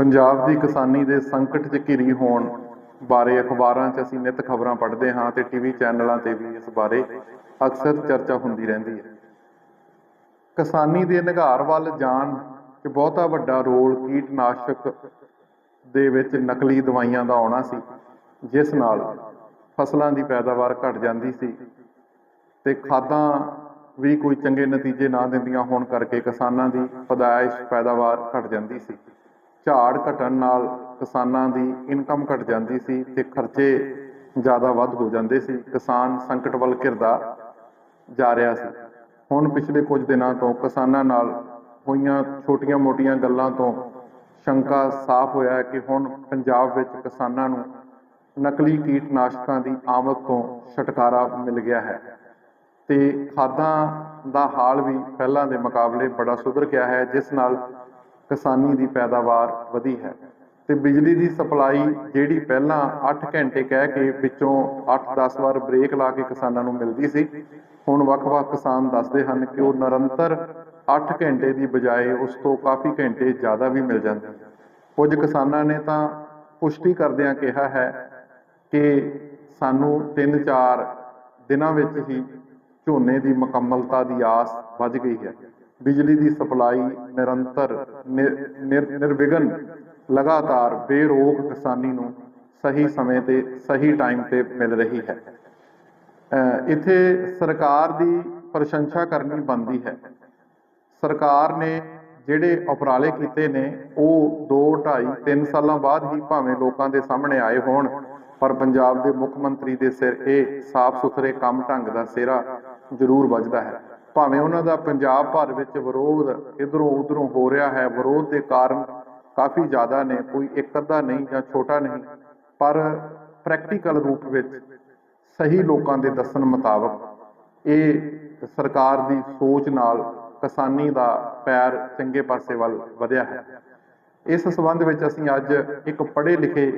ਪੰਜਾਬ ਦੀ ਕਿਸਾਨੀ ਦੇ ਸੰਕਟ 'ਚ ਘਿਰੀ ਹੋਣ ਬਾਰੇ ਅਖਬਾਰਾਂ 'ਚ ਅਸੀਂ ਨਿਤ ਖਬਰਾਂ ਪੜ੍ਹਦੇ ਹਾਂ ਤੇ ਟੀਵੀ ਚੈਨਲਾਂ ਤੇ ਵੀ ਇਸ ਬਾਰੇ ਅਕਸਰ ਚਰਚਾ ਹੁੰਦੀ ਰਹਿੰਦੀ ਹੈ। ਕਿਸਾਨੀ ਦੇ ਨਿਘਾਰ ਵੱਲ ਜਾਣ 'ਚ ਬਹੁਤਾ ਵੱਡਾ ਰੋਲ ਕੀਟਨਾਸ਼ਕ ਦੇ ਵਿੱਚ ਨਕਲੀ ਦਵਾਈਆਂ ਦਾ ਆਉਣਾ ਸੀ, ਜਿਸ ਨਾਲ ਫਸਲਾਂ ਦੀ ਪੈਦਾਵਾਰ ਘਟ ਜਾਂਦੀ ਸੀ ਤੇ ਖਾਦਾਂ ਵੀ ਕੋਈ ਚੰਗੇ ਨਤੀਜੇ ਨਾ ਦਿੰਦੀਆਂ ਹੋਣ ਕਰਕੇ ਕਿਸਾਨਾਂ ਦੀ ਪਦਾਇਸ਼ ਪੈਦਾਵਾਰ ਘਟ ਜਾਂਦੀ ਸੀ। ਝਾੜ ਘਟਣ ਨਾਲ ਕਿਸਾਨਾਂ ਦੀ ਇਨਕਮ ਘਟ ਜਾਂਦੀ ਸੀ ਤੇ ਖਰਚੇ ਜ਼ਿਆਦਾ ਵੱਧ ਹੋ ਜਾਂਦੇ ਸੀ। ਕਿਸਾਨ ਸੰਕਟ ਵੱਲ ਘਿਰਦਾ ਜਾ ਰਿਹਾ ਸੀ। ਹੁਣ ਪਿਛਲੇ ਕੁਝ ਦਿਨਾਂ ਤੋਂ ਕਿਸਾਨਾਂ ਨਾਲ ਹੋਈਆਂ ਛੋਟੀਆਂ-ਮੋਟੀਆਂ ਗੱਲਾਂ ਤੋਂ ਸ਼ੰਕਾ ਸਾਫ਼ ਹੋਇਆ ਹੈ ਕਿ ਹੁਣ ਪੰਜਾਬ ਵਿੱਚ ਕਿਸਾਨਾਂ ਨੂੰ ਨਕਲੀ ਕੀਟਨਾਸ਼ਕਾਂ ਦੀ ਆਮਦ ਤੋਂ ਛੁਟਕਾਰਾ ਮਿਲ ਗਿਆ ਹੈ ਤੇ ਖਾਦਾਂ ਦਾ ਹਾਲ ਵੀ ਪਹਿਲਾਂ ਦੇ ਮੁਕਾਬਲੇ ਬੜਾ ਸੁਧਰ ਗਿਆ ਹੈ, ਜਿਸ ਨਾਲ ਕਿਸਾਨੀ ਦੀ ਪੈਦਾਵਾਰ ਵਧੀ ਹੈ ਤੇ ਬਿਜਲੀ ਦੀ ਸਪਲਾਈ ਜਿਹੜੀ ਪਹਿਲਾਂ 8 ਘੰਟੇ ਕਹਿ ਕੇ ਵਿੱਚੋਂ 8-10 ਵਾਰ ਬ੍ਰੇਕ ਲਾ ਕੇ ਕਿਸਾਨਾਂ ਨੂੰ ਮਿਲਦੀ ਸੀ, ਹੁਣ ਵੱਖ-ਵੱਖ ਕਿਸਾਨ ਦੱਸਦੇ ਹਨ ਕਿ ਉਹ ਨਿਰੰਤਰ 8 ਘੰਟੇ ਦੀ ਬਜਾਏ ਉਸ ਤੋਂ ਕਾਫੀ ਘੰਟੇ ਜ਼ਿਆਦਾ ਵੀ ਮਿਲ ਜਾਂਦੇ ਹੈ ਕੁਝ ਕਿਸਾਨਾਂ ਨੇ ਤਾਂ ਪੁਸ਼ਟੀ ਕਰਦਿਆਂ ਕਿਹਾ ਹੈ ਕਿ ਸਾਨੂੰ 3-4 ਦਿਨਾਂ ਵਿੱਚ ਹੀ ਝੋਨੇ ਦੀ ਮੁਕੰਮਲਤਾ ਦੀ ਆਸ ਵੱਜ ਗਈ ਹੈ। ਬਿਜਲੀ ਦੀ ਸਪਲਾਈ ਨਿਰੰਤਰ ਨਿਰ- ਨਿਰ- ਨਿਰਵਿਘਨ, ਲਗਾਤਾਰ ਬੇਰੋਕ ਕਿਸਾਨੀ ਨੂੰ ਸਹੀ ਸਮੇਂ ਤੇ, ਸਹੀ ਟਾਈਮ ਤੇ ਮਿਲ ਰਹੀ ਹੈ। ਅਹ ਇੱਥੇ ਸਰਕਾਰ ਦੀ ਪ੍ਰਸ਼ੰਸਾ ਕਰਨੀ ਬਣਦੀ ਹੈ। ਸਰਕਾਰ ਨੇ ਜਿਹੜੇ ਉਪਰਾਲੇ ਕੀਤੇ ਨੇ, ਉਹ 2 2.5 3 ਸਾਲਾਂ ਬਾਅਦ ਹੀ ਭਾਵੇਂ ਲੋਕਾਂ ਦੇ ਸਾਹਮਣੇ ਆਏ ਹੋਣ, ਪਰ ਪੰਜਾਬ ਦੇ ਮੁੱਖ ਮੰਤਰੀ ਦੇ ਸਿਰ ਇਹ ਸਾਫ਼ ਸੁਥਰੇ ਕੰਮ ਢੰਗ ਦਾ ਸਿਹਰਾ ਜ਼ਰੂਰ ਵੱਜਦਾ ਹੈ। ਭਾਵੇਂ ਉਹਨਾਂ ਦਾ ਪੰਜਾਬ ਭਰ ਵਿੱਚ ਵਿਰੋਧ ਇਧਰੋਂ ਉਧਰੋਂ ਹੋ ਰਿਹਾ ਹੈ, ਵਿਰੋਧ ਦੇ ਕਾਰਨ ਕਾਫੀ ਜ਼ਿਆਦਾ ਨੇ, ਕੋਈ ਇੱਕ ਅੱਧਾ ਨਹੀਂ ਜਾਂ ਛੋਟਾ ਨਹੀਂ, ਪਰ ਪ੍ਰੈਕਟੀਕਲ ਰੂਪ ਵਿੱਚ ਸਹੀ ਲੋਕਾਂ ਦੇ ਦੱਸਣ ਮੁਤਾਬਕ ਇਹ ਸਰਕਾਰ ਦੀ ਸੋਚ ਨਾਲ ਕਿਸਾਨੀ ਦਾ ਪੈਰ ਚੰਗੇ ਪਾਸੇ ਵੱਲ ਵਧਿਆ ਹੈ। ਇਸ ਸਬੰਧ ਵਿੱਚ ਅਸੀਂ ਅੱਜ ਇੱਕ ਪੜ੍ਹੇ ਲਿਖੇ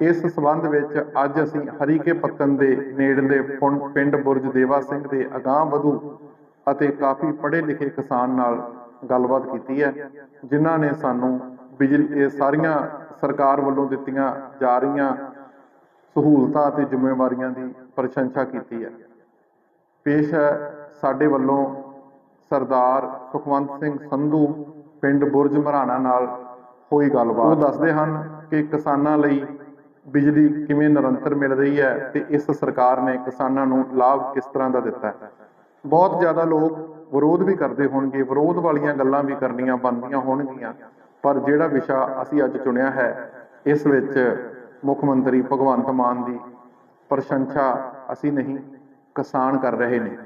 ਇਸ ਸਬੰਧ ਵਿੱਚ ਅੱਜ ਅਸੀਂ ਹਰੀਕੇ ਪੱਤਨ ਦੇ ਨੇੜਲੇ ਪੁੰ- ਪਿੰਡ ਬੁਰਜ ਦੇਵਾ ਸਿੰਘ ਦੇ ਅਗਾਂਹ ਵਧੂ ਅਤੇ ਕਾਫੀ ਪੜ੍ਹੇ ਲਿਖੇ ਕਿਸਾਨ ਨਾਲ ਗੱਲਬਾਤ ਕੀਤੀ ਹੈ, ਜਿਨ੍ਹਾਂ ਨੇ ਸਾਨੂੰ ਬਿਜਲੀ, ਇਹ ਸਾਰੀਆਂ ਸਰਕਾਰ ਵੱਲੋਂ ਦਿੱਤੀਆਂ ਜਾ ਰਹੀਆਂ ਸਹੂਲਤਾਂ ਅਤੇ ਜ਼ਿੰਮੇਵਾਰੀਆਂ ਦੀ ਪ੍ਰਸ਼ੰਸਾ ਕੀਤੀ ਹੈ। ਪੇਸ਼ ਹੈ ਸਾਡੇ ਵੱਲੋਂ ਸਰਦਾਰ ਸੁਖਵੰਤ ਸਿੰਘ ਸੰਧੂ, ਪਿੰਡ ਬੁਰਜ ਮਰਾਣਾ ਨਾਲ ਹੋਈ ਗੱਲਬਾਤ। ਉਹ ਦੱਸਦੇ ਹਨ ਕਿ ਕਿਸਾਨਾਂ ਲਈ ਬਿਜਲੀ ਕਿਵੇਂ ਨਿਰੰਤਰ ਮਿਲ ਰਹੀ ਹੈ ਤੇ ਇਸ ਸਰਕਾਰ ਨੇ ਕਿਸਾਨਾਂ ਨੂੰ ਲਾਭ ਕਿਸ ਤਰ੍ਹਾਂ ਦਾ ਦਿੱਤਾ ਹੈ? ਬਹੁਤ ਜ਼ਿਆਦਾ ਲੋਕ ਵਿਰੋਧ ਵੀ ਕਰਦੇ ਹੋਣਗੇ, ਵਿਰੋਧ ਵਾਲੀਆਂ ਗੱਲਾਂ ਵੀ ਕਰਨੀਆਂ ਬਣਦੀਆਂ ਹੋਣਗੀਆਂ, ਪਰ ਜਿਹੜਾ ਵਿਸ਼ਾ ਅਸੀਂ ਅੱਜ ਚੁਣਿਆ ਹੈ, ਇਸ ਵਿੱਚ ਮੁੱਖ ਮੰਤਰੀ ਭਗਵੰਤ ਮਾਨ ਦੀ ਪ੍ਰਸ਼ੰਸਾ ਅਸੀਂ ਨਹੀਂ, ਕਿਸਾਨ ਕਰ ਰਹੇ ਨੇ।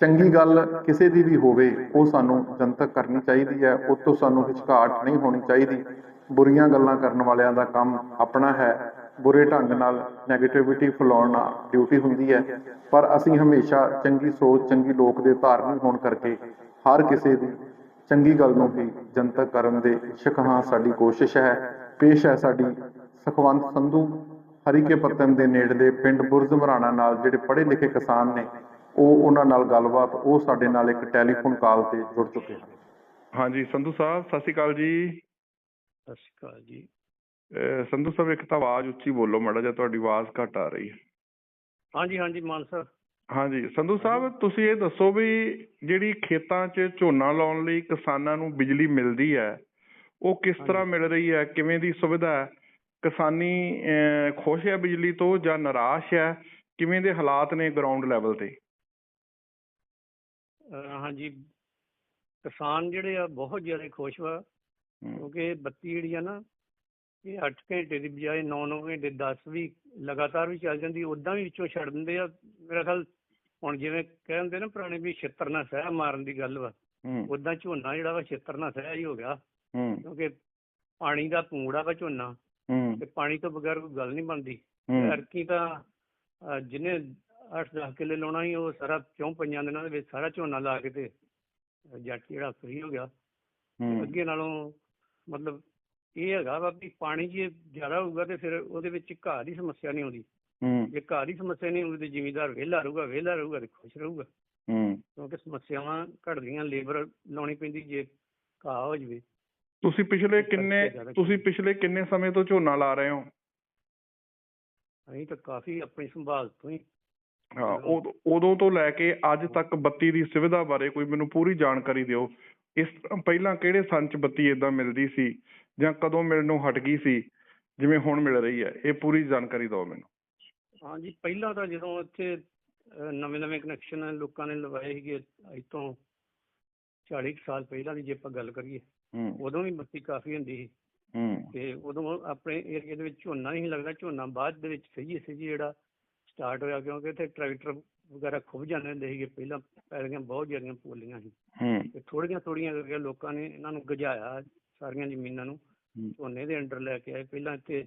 ਚੰਗੀ ਗੱਲ ਕਿਸੇ ਦੀ ਵੀ ਹੋਵੇ, ਉਹ ਸਾਨੂੰ ਜਨਤਕ ਕਰਨੀ ਚਾਹੀਦੀ ਹੈ, ਉਹ ਤੋਂ ਸਾਨੂੰ ਹਿਚਕਾਟ ਨਹੀਂ ਹੋਣੀ ਚਾਹੀਦੀ। ਬੁਰੀਆਂ ਗੱਲਾਂ ਕਰਨ ਵਾਲਿਆਂ ਦਾ ਕੰਮ ਆਪਣਾ ਹੈ। ਬੁਰੇ ਢੰਗ ਨਾਲ 네ਗੇਟਿਵਿਟੀ ਫੈਲਾਉਣਾ ਡਿਊਟੀ ਹੁੰਦੀ ਹੈ। ਪਰ ਅਸੀਂ ਹਮੇਸ਼ਾ ਚੰਗੀ ਸੋਚ, ਚੰਗੀ ਲੋਕ ਦੇ ਧਾਰਨੀ ਹੋਣ ਕਰਕੇ ਹਰ ਕਿਸੇ ਦੀ ਚੰਗੀ ਗੱਲ ਨੂੰ ਵੀ ਜਨਤਕ ਕਰਨ ਦੇ ਇੱਛੁਕ ਸਾਡੀ ਕੋਸ਼ਿਸ਼ ਹੈ। ਪੇਸ਼ ਹੈ ਸਾਡੀ ਸੁਖਵੰਤ ਸੰਧੂ, ਹਰੀਕੇ ਪੱਤਨ ਦੇ ਨੇੜਲੇ ਪਿੰਡ ਬੁਰਜ ਮਰਾਣਾ ਨਾਲ ਜਿਹੜੇ ਪੜ੍ਹੇ ਲਿਖੇ ਕਿਸਾਨ ਨੇ, ਉਹ ਉਹਨਾਂ ਨਾਲ ਗੱਲਬਾਤ, ਉਹ ਸਾਡੇ ਨਾਲ ਇੱਕ ਟੈਲੀਫੋਨ ਕਾਲ ਤੇ ਜੁੜ ਚੁੱਕੇ ਹਨ। ਹਾਂਜੀ, ਸੰਧੂ ਸਾਹਿਬ, ਸਤਿ ਸ਼੍ਰੀ ਅਕਾਲ ਜੀ। ਸਤਿ ਸ਼੍ਰੀ ਅਕਾਲ ਜੀ। ਅਹ ਸੰਧੂ ਸਾਹਿਬ ਇੱਕ ਤਾਂ ਆਵਾਜ਼ ਉੱਚੀ ਬੋਲੋ ਮਾੜਾ ਜਿਹਾ ਤੁਹਾਡੀ ਆਵਾਜ਼ ਘੱਟ ਆ ਰਹੀ ਹੈ। ਹਾਂਜੀ ਹਾਂਜੀ ਮਾਨ ਸਰ। ਹਾਂਜੀ ਸੰਧੂ ਸਾਹਿਬ ਤੁਸੀਂ ਇਹ ਦੱਸੋ ਵੀ ਜਿਹੜੀ ਖੇਤਾਂ 'ਚ ਝੋਨਾ ਲਾਉਣ ਲਈ ਕਿਸਾਨਾਂ ਨੂੰ ਬਿਜਲੀ ਮਿਲਦੀ ਹੈ ਉਹ ਕਿਸ ਤਰ੍ਹਾਂ ਮਿਲ ਰਹੀ ਹੈ ਕਿਵੇਂ ਦੀ ਸੁਵਿਧਾ ਹੈ? ਕਿਸਾਨੀ ਅਹ, ਖੁਸ਼ ਹੈ ਬਿਜਲੀ ਤੋਂ ਜਾਂ ਨਿਰਾਸ਼ ਹੈ? ਕਿਵੇਂ ਦੇ ਹਾਲਾਤ ਨੇ ਗਰਾਊਂਡ ਲੈਵਲ ਤੇ? ਅਹ ਹਾਂਜੀ। ਕਿਸਾਨ ਜਿਹੜੇ ਆ ਬਹੁਤ ਜ਼ਿਆਦਾ ਖੁਸ਼ ਵਾ। ਕਿਉਂਕਿ ਬੱਤੀ ਜਿਹੜੀ ਆ ਨਾ ਇਹ 8 ਘੰਟੇ ਦੀ ਬਜਾਏ 9-9 ਘੰਟੇ 10 ਵੀ ਲਗਾਤਾਰ ਵੀ ਚੱਲ ਜਾਂਦੀ ਉਦਾਂ ਵੀ ਵਿੱਚੋਂ ਛੱਡ ਦਿੰਦੇ ਆ। ਮੇਰਾ ਖਿਆਲ ਹੁਣ ਜਿਵੇਂ ਕਹਿੰਦੇ ਨਾ ਪੁਰਾਣੇ ਵੀ ਛਿੱਤਰ ਨਾਲ ਸਹਿ ਮਾਰਨ ਦੀ ਗੱਲ ਵਾ। ਉਦਾਂ ਝੋਨਾ ਜਿਹੜਾ ਵਾ ਛਿੱਤਰ ਨਾਲ ਸਹਿ ਹੀ ਹੋ ਗਿਆ। ਕਿਉਂਕਿ ਪਾਣੀ ਦਾ ਪੂੰਗੜਾ ਵਾ ਝੋਨਾ। ਤੇ ਪਾਣੀ ਤੋਂ ਬਗੈਰ ਕੋਈ ਗੱਲ ਨਹੀਂ ਬਣਦੀ। ਅਰਕੀ ਤਾਂ ਜਿਹਨੇ 8-10 ਕਿੱਲੇ ਲਾਉਣਾ ਸੀ ਉਹ ਸਾਰਾ ਚੌਂ ਪੰਜਾਂ ਦਿਨਾਂ ਦੇ ਵਿੱਚ ਸਾਰਾ ਝੋਨਾ ਲਾ ਕੇ ਤੇ ਜੱਟ ਜਿਹੜਾ ਫ੍ਰੀ ਹੋ ਗਿਆ। ਅੱਗੇ ਨਾਲੋਂ ਮਤਲਬ ਇਹ ਹੈਗਾ ਵਾ ਵੀ ਪਾਣੀ ਜੇ ਜ਼ਿਆਦਾ ਹੋਊਗਾ ਤੇ ਫਿਰ ਉਹਦੇ ਵਿੱਚ ਘਾਹ ਦੀ ਸਮੱਸਿਆ ਨਹੀਂ ਆਉਂਦੀ। ਹਮ, ਜੇ ਘਾਹ ਦੀ ਸਮੱਸਿਆ ਨਹੀਂ ਆਉਂਦੀ ਤੇ ਜ਼ਿਮੀਦਾਰ ਵਿਹਲਾ ਰਹੂਗਾ ਵਿਹਲਾ ਰਹੂਗਾ ਤੇ ਖੁਸ਼ ਰਹੂਗਾ। ਹਮ, ਕਿਉਂਕਿ ਸਮੱਸਿਆਵਾਂ ਘਟਦੀਆਂ ਲੇਬਰ ਲਾਉਣੀ ਪੈਂਦੀ ਜੇ ਘਾਹ ਹੋ ਜਵੇ। ਤੁਸੀਂ ਪਿਛਲੇ ਕਿੰਨੇ ਤੁਸੀਂ ਪਿਛਲੇ ਕਿੰਨੇ ਸਮੇਂ ਤੋਂ ਝੋਨਾ ਲਾ ਰਹੇ ਹੋ? ਅਸੀਂ ਤਾਂ ਕਾਫੀ ਆਪਣੀ ਸੰਭਾਲ ਤੋਂ ਹੀ। ਹਾਂ ਉਦੋਂ ਉਦੋਂ ਤੋਂ ਲੈ ਕੇ ਅੱਜ ਤੱਕ ਬੱਤੀ ਦੀ ਸੁਵਿਧਾ ਬਾਰੇ ਕੋਈ ਮੈਨੂੰ ਪੂਰੀ ਜਾਣਕਾਰੀ ਦਿਓ। ਇਸ ਪਹਿਲਾਂ ਕਿਹੜੇ ਸੰਨ ਚ ਬੱਤੀ ਇਦਾਂ ਮਿਲਦੀ ਸੀ ਜਾਂ ਕਦੋਂ ਮਿਲਣੋਂ ਹਟ ਗਈ ਸੀ ਜਿਵੇਂ ਹੁਣ ਮਿਲ ਰਹੀ ਹੈ ਇਹ ਪੂਰੀ ਜਾਣਕਾਰੀ ਦਿਓ ਮੈਨੂੰ। ਹਾਂਜੀ ਪਹਿਲਾਂ ਤਾਂ ਜਦੋਂ ਇੱਥੇ ਨਵੇਂ ਨਵੇਂ ਕਨੈਕਸ਼ਨ ਲੋਕਾਂ ਨੇ ਲਵਾਏ ਸੀਗੇ ਅੱਜ ਤੋਂ 40 ਕੁ ਸਾਲ ਪਹਿਲਾਂ ਦੀ ਜੇ ਆਪਾਂ ਗੱਲ ਕਰੀਏ ਉਦੋਂ ਵੀ ਬੱਤੀ ਕਾਫੀ ਹੁੰਦੀ ਸੀ। ਹੂੰ। ਤੇ ਉਦੋਂ ਆਪਣੇ ਏਰੀਆ ਦੇ ਵਿੱਚ ਝੋਨਾ ਨਹੀਂ ਲੱਗਦਾ ਝੋਨਾ ਬਾਅਦ ਦੇ ਵਿੱਚ ਸਹੀ ਸੀ ਜਿਹੜਾ ਸਟਾਰਟ ਹੋਇਆ ਕਿਉਂਕਿ ਇੱਥੇ ਟਰੈਕਟਰ ਵਗੈਰਾ ਖੁੱਭ ਜਾਂਦੇ ਹੁੰਦੇ ਸੀਗੇ ਪਹਿਲਾਂ ਪੈਲੀਆਂ ਬਹੁਤ ਜ਼ਿਆਦੀਆਂ ਪੋਲੀਆਂ ਸੀ। ਹੂੰ। ਤੇ ਥੋੜੀਆਂ ਥੋੜੀਆਂ ਕਰਕੇ ਲੋਕਾਂ ਨੇ ਇਹਨਾਂ ਨੂੰ ਗਜਾਇਆ ਸਾਰੀਆਂ ਜ਼ਮੀਨਾਂ ਨੂੰ। ਝੋਨੇ ਦੇ ਅੰਡਰ ਲੈ ਕੇ ਆਏ। ਪਹਿਲਾਂ ਇੱਥੇ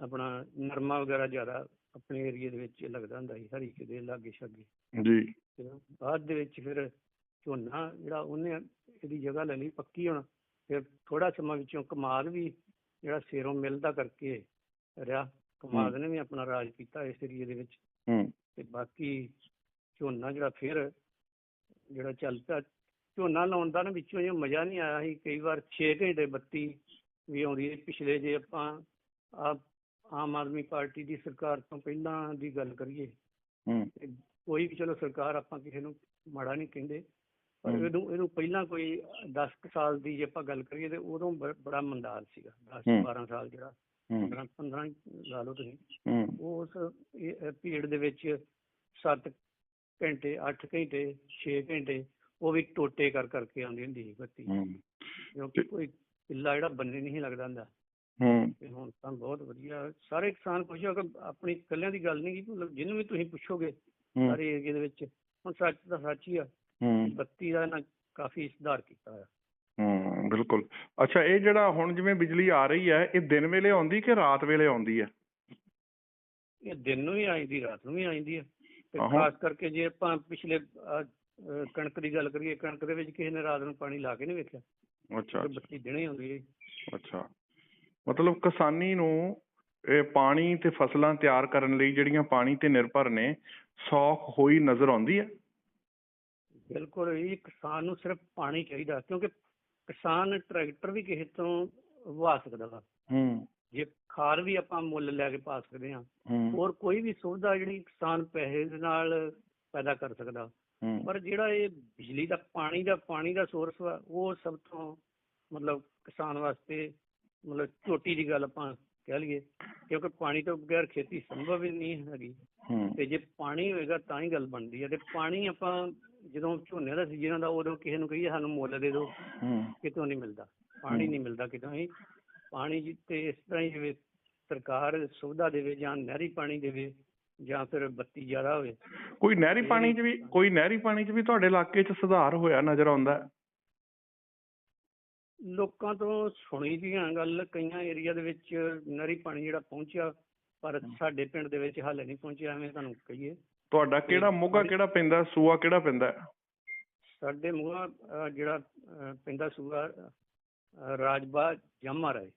ਆਪਣਾ ਨਰਮਾ ਵਗੈਰਾ ਜ਼ਿਆਦਾ ਆਪਣੇ ਏਰੀਆ ਦੇ ਵਿੱਚ ਲੱਗਦਾ ਹੁੰਦਾ ਸੀ ਹਰੀਕੇ ਦੇ ਲਾਗੇ ਛਾਗੇ। ਜੀ। ਬਾਅਦ ਦੇ ਵਿੱਚ ਫਿਰ ਝੋਨਾ ਜਿਹੜਾ ਉਹਨੇ ਇਹਦੀ ਜਗ੍ਹਾ ਲੈ ਲਈ ਪੱਕੀ ਹੁਣ। ਫਿਰ ਥੋੜਾ ਸਮਾਂ ਵਿੱਚੋਂ ਕਮਾਲ ਵੀ ਜਿਹੜਾ ਸੇਰੋਂ ਮਿਲਦਾ ਕਰਕੇ ਰਿਹਾ। ਕਮਾਲ ਨੇ ਵੀ ਆਪਣਾ ਰਾਜ ਕੀਤਾ ਇਸ ਏਰੀਏ ਦੇ ਵਿੱਚ। ਹੂੰ। ਤੇ ਬਾਕੀ ਝੋਨਾ ਜਿਹੜਾ ਫਿਰ ਜਿਹੜਾ ਚੱਲ ਪਿਆ ਝੋਨਾ ਲਾਉਣ ਦਾ ਨਾ ਵਿੱਚੋਂ ਇਹ ਮਜ਼ਾ ਨਹੀਂ ਆਇਆ ਸੀ। ਕਈ ਵਾਰ 6 ਘੰਟੇ ਬੱਤੀ ਵੀ ਆਉਂਦੀ ਹੈ ਪਿਛਲੇ ਜੇ ਆਪਾਂ ਆ ਆਮ ਆਦਮੀ ਪਾਰਟੀ ਦੀ ਸਰਕਾਰ ਤੋਂ ਪਹਿਲਾਂ ਦੀ ਗੱਲ ਕਰੀਏ ਕੋਈ ਵੀ ਚਲੋ ਸਰਕਾਰ ਆਪਾਂ ਕਿਸੇ ਨੂੰ ਮਾੜਾ ਨਹੀਂ ਕਹਿੰਦੇ। ਪਰ। ਇਹਨੂੰ ਇਹਨੂੰ ਪਹਿਲਾਂ ਕੋਈ 10 ਕੁ ਸਾਲ ਦੀ ਜੇ ਆਪਾਂ ਗੱਲ ਕਰੀਏ ਤੇ ਉਦੋਂ ਬੜਾ ਮੰਦਾਰ ਸੀਗਾ। 10 ਹਮ। 12 ਸਾਲ ਜਿਹੜਾ 15 15 ਲਾ ਲਓ ਤੁਸੀਂ। ਹੂੰ। ਉਸ ਪੀਰੀਅਡ ਦੇ ਵਿੱਚ 7 ਘੰਟੇ 8 ਘੰਟੇ 6 ਘੰਟੇ ਉਹ ਵੀ ਟੋਟੇ ਕਰ ਕਰਕੇ ਆਉਂਦੀ ਹੁੰਦੀ ਸੀ ਬੱਤੀ। ਹੂੰ। ਕਿਉਂਕਿ ਕੋਈ ਕਿੱਲਾ ਜਿਹੜਾ ਬੰਨੇ ਨਹੀਂ ਲੱਗਦਾ ਹੁੰਦਾ। ਤੇ ਹੁਣ ਤਾਂ ਬਹੁਤ ਵਧੀਆ। ਸਾਰੇ ਕਿਸਾਨ ਖੁਸ਼ ਹੋ ਕੇ ਆਪਣੀ ਇਕੱਲਿਆਂ ਦੀ ਗੱਲ ਨਹੀਂ ਮਤਲਬ ਜਿਹਨੂੰ ਵੀ ਤੁਸੀਂ ਪੁੱਛੋਗੇ ਸਾਰੇ ਏਰੀਏ ਦੇ ਵਿੱਚ ਹੁਣ ਸੱਚ ਤਾਂ ਸੱਚ ਹੀ ਆ। ਬੱਤੀ ਦਾ ਨਾ ਕਾਫੀ ਸੁਧਾਰ ਕੀਤਾ ਆ ਬਿਲਕੁਲ। ਅੱਛਾ ਇਹ ਜਿਹੜਾ ਹੁਣ ਜਿਵੇਂ ਬਿਜਲੀ ਆ ਰਹੀ ਹੈ ਇਹ ਦਿਨ ਵੇਲੇ ਆਉਂਦੀ ਕਿ ਰਾਤ ਵੇਲੇ ਆਉਂਦੀ ਹੈ? ਇਹ ਦਿਨ ਨੂੰ ਵੀ ਆਈਂਦੀ ਰਾਤ ਨੂੰ ਵੀ ਆਈਂਦੀ ਹੈ। ਤੇ ਆਹੋ। ਖਾਸ ਕਰਕੇ ਜੇ ਆਪਾਂ ਪਿਛਲੇ ਅਹ, ਅਹ, ਕਣਕ ਦੀ ਗੱਲ ਕਰੀਏ ਕਣਕ ਦੇ ਵਿੱਚ ਕਿਸੇ ਨੇ ਰਾਤ ਨੂੰ ਪਾਣੀ ਲਾ ਕੇ ਨਹੀਂ ਵੇਖਿਆ। ਅੱਛਾ ਤੇ ਬੱਤੀ ਦਿਨੇ ਆਉਂਦੀ ਹੈ ਅੱਛਾ। ਮਤਲਬ ਕਿਸਾਨੀ ਨੂੰ ਇਹ ਪਾਣੀ ਤੇ ਫਸਲਾਂ ਤਿਆਰ ਕਰਨ ਲਈ ਜਿਹੜੀਆਂ ਪਾਣੀ ਤੇ ਨਿਰਭਰ ਨੇ ਸੌਖ ਹੋਈ ਨਜ਼ਰ ਆਉਂਦੀ ਹੈ? ਬਿਲਕੁਲ ਇਹ ਕਿਸਾਨ ਨੂੰ ਸਿਰਫ ਪਾਣੀ ਚਾਹੀਦਾ ਕਿਉਂਕਿ ਕਿਸਾਨ ਟਰੈਕਟਰ ਵੀ ਕਿਸੇ ਤੋਂ ਵਾ ਸਕਦਾ ਵਾ। ਹੂੰ। ਜੇ ਖਾਦ ਵੀ ਆਪਾਂ ਮੁੱਲ ਲੈ ਕੇ ਪਾ ਸਕਦੇ ਹਾਂ ਹੋਰ ਕੋਈ ਵੀ ਸੁਵਿਧਾ ਜਿਹੜੀ ਕਿਸਾਨ ਪੈਸੇ ਦੇ ਨਾਲ ਪੈਦਾ ਕਰ ਸਕਦਾ। ਪਰ ਜਿਹੜਾ ਇਹ ਬਿਜਲੀ ਦਾ ਪਾਣੀ ਦਾ ਪਾਣੀ ਦਾ ਸੋਰਸ ਵਾ ਉਹ ਸਭ ਤੋਂ ਮਤਲਬ ਕਿਸਾਨ ਵਾਸਤੇ ਮਤਲਬ ਛੋਟੀ ਦੀ ਗੱਲ ਆਪਾਂ ਕਹਿ ਲਈਏ ਕਿਉਂਕਿ ਪਾਣੀ ਤੋਂ ਬਗੈਰ ਖੇਤੀ ਸੰਭਵ ਹੀ ਨਹੀਂ ਹੈਗੀ। ਤੇ ਜੇ ਪਾਣੀ ਹੋਏਗਾ ਤਾਂ ਹੀ ਗੱਲ ਬਣਦੀ ਹੈ। ਤੇ ਪਾਣੀ ਆਪਾਂ ਜਦੋਂ ਝੋਨੇ ਦਾ ਸੀਜ਼ਨ ਆਉਂਦਾ ਉਦੋਂ ਕਿਸੇ ਨੂੰ ਕਹੀਏ ਸਾਨੂੰ ਮੁੱਲ ਦੇ ਦਿਓ। ਹੂੰ। ਕਿਤੋਂ ਨਹੀਂ ਮਿਲਦਾ। ਪਾਣੀ ਨਹੀਂ ਮਿਲਦਾ ਕਿਤੋਂ ਹੀ। ਪਾਣੀ ਜੀ ਤੇ ਇਸ ਤਰ੍ਹਾਂ ਹੀ ਜਿਵੇਂ ਸਰਕਾਰ ਸੁਵਿਧਾ ਦੇਵੇ ਜਾਂ ਨਹਿਰੀ ਪਾਣੀ ਦੇਵੇ ਜਾਂ ਫਿਰ ਬੱਤੀ ਜ਼ਿਆਦਾ ਹੋਵੇ। ਕੋਈ ਨਹਿਰੀ ਪਾਣੀ 'ਚ ਵੀ ਕੋਈ ਨਹਿਰੀ ਪਾਣੀ 'ਚ ਵੀ ਤੁਹਾਡੇ ਇਲਾਕੇ 'ਚ ਸੁਧਾਰ ਹੋਇਆ ਨਜ਼ਰ ਆਉਂਦਾ? ਹੈ? ਲੋਕਾਂ ਤੋਂ ਸੁਣੀ ਦੀਆਂ ਗੱਲ। ਕਈਆਂ ਏਰੀਆ ਦੇ ਵਿੱਚ ਨਹਿਰੀ ਪਾਣੀ ਜਿਹੜਾ ਪਹੁੰਚਿਆ ਪਰ ਸਾਡੇ ਪਿੰਡ ਦੇ ਵਿੱਚ ਹਾਲੇ ਨਹੀਂ ਪਹੁੰਚਿਆ ਐਵੇਂ ਤੁਹਾਨੂੰ ਕਹੀਏ। ਤੁਹਾਡਾ ਕਿਹੜਾ ਮੋਗਾ ਕਿਹੜਾ ਪੈਂਦਾ ਸੂਆ ਕਿਹੜਾ ਪੈਂਦਾ? ਸਾਡੇ ਅਹ, ਜਿਹੜਾ ਪੈਂਦਾ ਸੂਆ ਰਾਜਬਾ ਜਮਾ ਰਾਏ।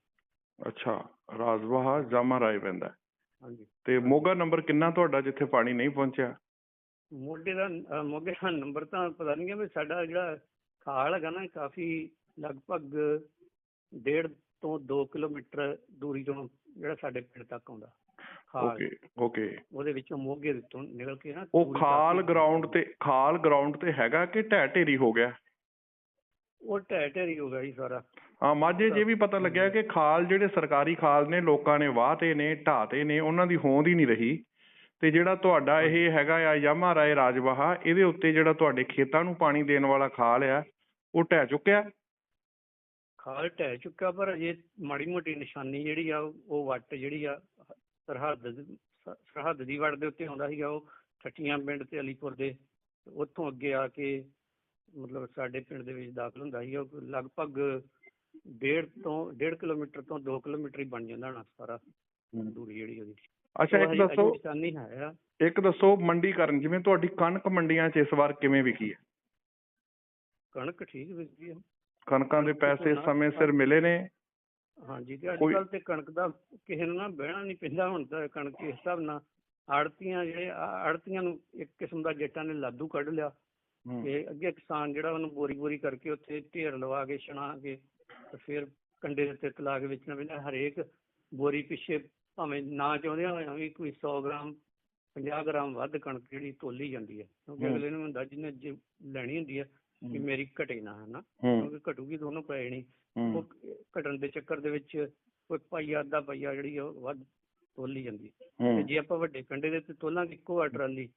ਅੱਛਾ ਰਾਜਵਾਹਾ ਜਾਮਾ ਰਾਏ ਪੈਂਦਾ। ਹਾਂਜੀ। ਤੇ ਮੋਗਾ ਨੰਬਰ ਕਿੰਨਾ ਤੁਹਾਡਾ ਜਿੱਥੇ ਪਾਣੀ ਨਹੀਂ ਪਹੁੰਚਿਆ? ਮੋਢੇ ਦਾ ਮੋਗੇ ਦਾ ਨੰਬਰ ਤਾਂ ਪਤਾ ਨਹੀਂ ਵੀ ਸਾਡਾ ਜਿਹੜਾ ਖਾਲ ਹੈਗਾ ਨਾ ਕਾਫੀ ਲਗਭਗ ਡੇਢ ਤੋਂ 2 ਕਿਲੋਮੀਟਰ ਦੂਰੀ ਤੋਂ ਜਿਹੜਾ ਸਾਡੇ ਪਿੰਡ ਤੱਕ ਆਉਂਦਾ। ਖਾਲ ਓਕੇ ਓਕੇ ਉਹਦੇ ਵਿੱਚੋਂ ਮੋਗੇ ਦੇ ਤੋਂ ਨਿਕਲ ਕੇ ਨਾ ਉਹ ਖਾਲ ਗਰਾਊਂਡ ਤੇ ਖਾਲ ਗਰਾਊਂਡ ਤੇ ਹੈਗਾ ਕਿ ਢਹਿ ਢੇਰੀ ਹੋ ਗਿਆ? ਉਹ ਢਹਿ ਢੇਰੀ ਹੋ ਗਿਆ ਜੀ ਸਾਰਾ। ਹਾਂ ਮਾਝੇ ਇਹ ਵੀ ਪਤਾ ਲੱਗਿਆ ਕਿ ਖਾਲ ਜਿਹੜੇ ਸਰਕਾਰੀ ਖਾਲ ਨੇ ਲੋਕਾਂ ਨੇ ਵਾਹਤੇ ਨੇ ਢਾਤੇ ਨੇ ਉਹਨਾਂ ਦੀ ਹੋਂਦ ਹੀ ਨਹੀਂ ਰਹੀ। ਤੇ ਜਿਹੜਾ ਤੁਹਾਡਾ ਇਹ ਹੈਗਾ ਆ ਯਾਮਾ ਰਾਏ ਰਾਜਵਾਹਾ ਇਹਦੇ ਉੱਤੇ ਜਿਹੜਾ ਤੁਹਾਡੇ ਖੇਤਾਂ ਨੂੰ ਪਾਣੀ ਦੇਣ ਵਾਲਾ ਖਾਲ ਆ ਉਹ ਢਹਿ ਚੁੱਕਿਆ? ਖਾਲ ਢਹਿ ਚੁੱਕਾ ਪਰ ਅਜੇ ਮਾੜੀ ਮੋਟੀ ਨਿਸ਼ਾਨੀ ਜਿਹੜੀ ਆ ਉਹ ਵੱਟ ਜਿਹੜੀ ਆ ਸਰਹੱਦ ਸਰਹੱਦ ਦੀ ਵੱਟ ਦੇ ਉੱਤੇ ਆਉਂਦਾ ਸੀਗਾ ਉਹ ਠੱਟੀਆਂ ਪਿੰਡ ਤੇ ਅਲੀਪੁਰ ਦੇ ਉੱਥੋਂ ਅੱਗੇ ਆ ਕੇ ਮਤਲਬ ਸਾਡੇ ਪਿੰਡ ਦੇ ਵਿੱਚ ਦਾਖਲ ਹੁੰਦਾ ਸੀਗਾ ਉਹ ਲਗਭਗ ਡੇਢ ਤੋਂ ਡੇਢ ਕਿਲੋਮੀਟਰ ਤੋਂ 2 ਕਿਲੋਮੀਟਰ ਹੀ ਬਣ ਜਾਂਦਾ ਹੋਣਾ ਸਾਰਾ ਦੂਰੀ ਜਿਹੜੀ ਉਹਦੀ। ਅੱਛਾ ਇੱਕ ਦੱਸੋ। ਨਿਸ਼ਾਨੀ ਹੈ ਇੱਕ ਦੱਸੋ ਮੰਡੀਕਰਨ ਜਿਵੇਂ ਤੁਹਾਡੀ ਕਣਕ ਮੰਡੀਆਂ 'ਚ ਇਸ ਵਾਰ ਕਿਵੇਂ ਵਿਕੀ ਹੈ? ਕਣਕ ਠੀਕ ਵਿਕਦੀ ਆ ਕਣਕਾਂ ਦੇ ਪੈਸੇ ਸਮੇਂ ਸਿਰ ਮਿਲੇ ਨੇ ਹਾਂਜੀ ਤੇ ਅੱਜ ਕੋਈ- ਕੱਲ ਤੇ ਕਣਕ ਦਾ ਕਿਸੇ ਨੂੰ ਨਾ ਬਹਿਣਾ ਨਹੀਂ ਪੈਂਦਾ ਹੁਣ ਤਾਂ ਕਣਕ ਇਸ ਹਿਸਾਬ ਨਾਲ ਆੜਤੀਆਂ ਜਿਹੜੇ ਆੜਤੀਆਂ ਨੂੰ ਇੱਕ ਕਿਸਮ ਦਾ ਜੱਟਾਂ ਨੇ ਲਾਦੂ ਕੱਢ ਲਿਆ ਹੂੰ, ਤੇ ਅੱਗੇ ਕਿਸਾਨ ਜਿਹੜਾ ਉਹਨੂੰ ਬੋਰੀ ਬੋਰੀ ਕਰਕੇ ਉੱਥੇ ਢੇਰ ਲਵਾ ਕੇ ਛਣਾ ਕੇ ਤੇ ਫਿਰ ਕੰਡੇ ਦੇ ਉੱਤੇ ਤਲਾ ਕੇ ਵੇਚਣਾ ਪੈਂਦਾ। ਹਰੇਕ ਬੋਰੀ ਪਿੱਛੇ ਭਾਵੇਂ ਨਾ ਚਾਹੁੰਦੇ ਹੋਇਆ ਵੀ ਕੋਈ 100 ਗ੍ਰਾਮ 50 ਗ੍ਰਾਮ ਵੱਧ ਕਣਕ ਜਿਹੜੀ ਤੋਲੀ ਜਾਂਦੀ ਹੈ। ਕਿਉਂਕਿ ਹੂੰ। ਅਗਲੇ ਨੂੰ ਹੁੰਦਾ ਜਿਹਨੇ ਜੇ ਲੈਣੀ ਹੁੰਦੀ ਹੈ ਕਿ ਮੇਰੀ ਘਟੇ ਨਾ ਹਨਾ? ਹੂੰ। ਕਿਉਂਕਿ ਘਟੂਗੀ ਦੋਨੋਂ ਪੈ ਜਾਣੀ। ਹੂੰ ਉਹ ਘਟਣ ਦੇ ਚੱਕਰ ਦੇ ਵਿੱਚ ਕੋਈ ਪਾਈਆ ਅੱਧਾ ਪਾਈਆ ਜਿਹੜੀ ਉਹ ਵੱਧ ਤੋਲੀ ਜਾਂਦੀ। ਤੇ ਜੇ ਆਪਾਂ ਵੱਡੇ ਕੰਡੇ ਦੇ ਉੱਤੇ ਤੋਲਾਂਗੇ ਇੱਕੋ ਆ ਟਰਾਲੀ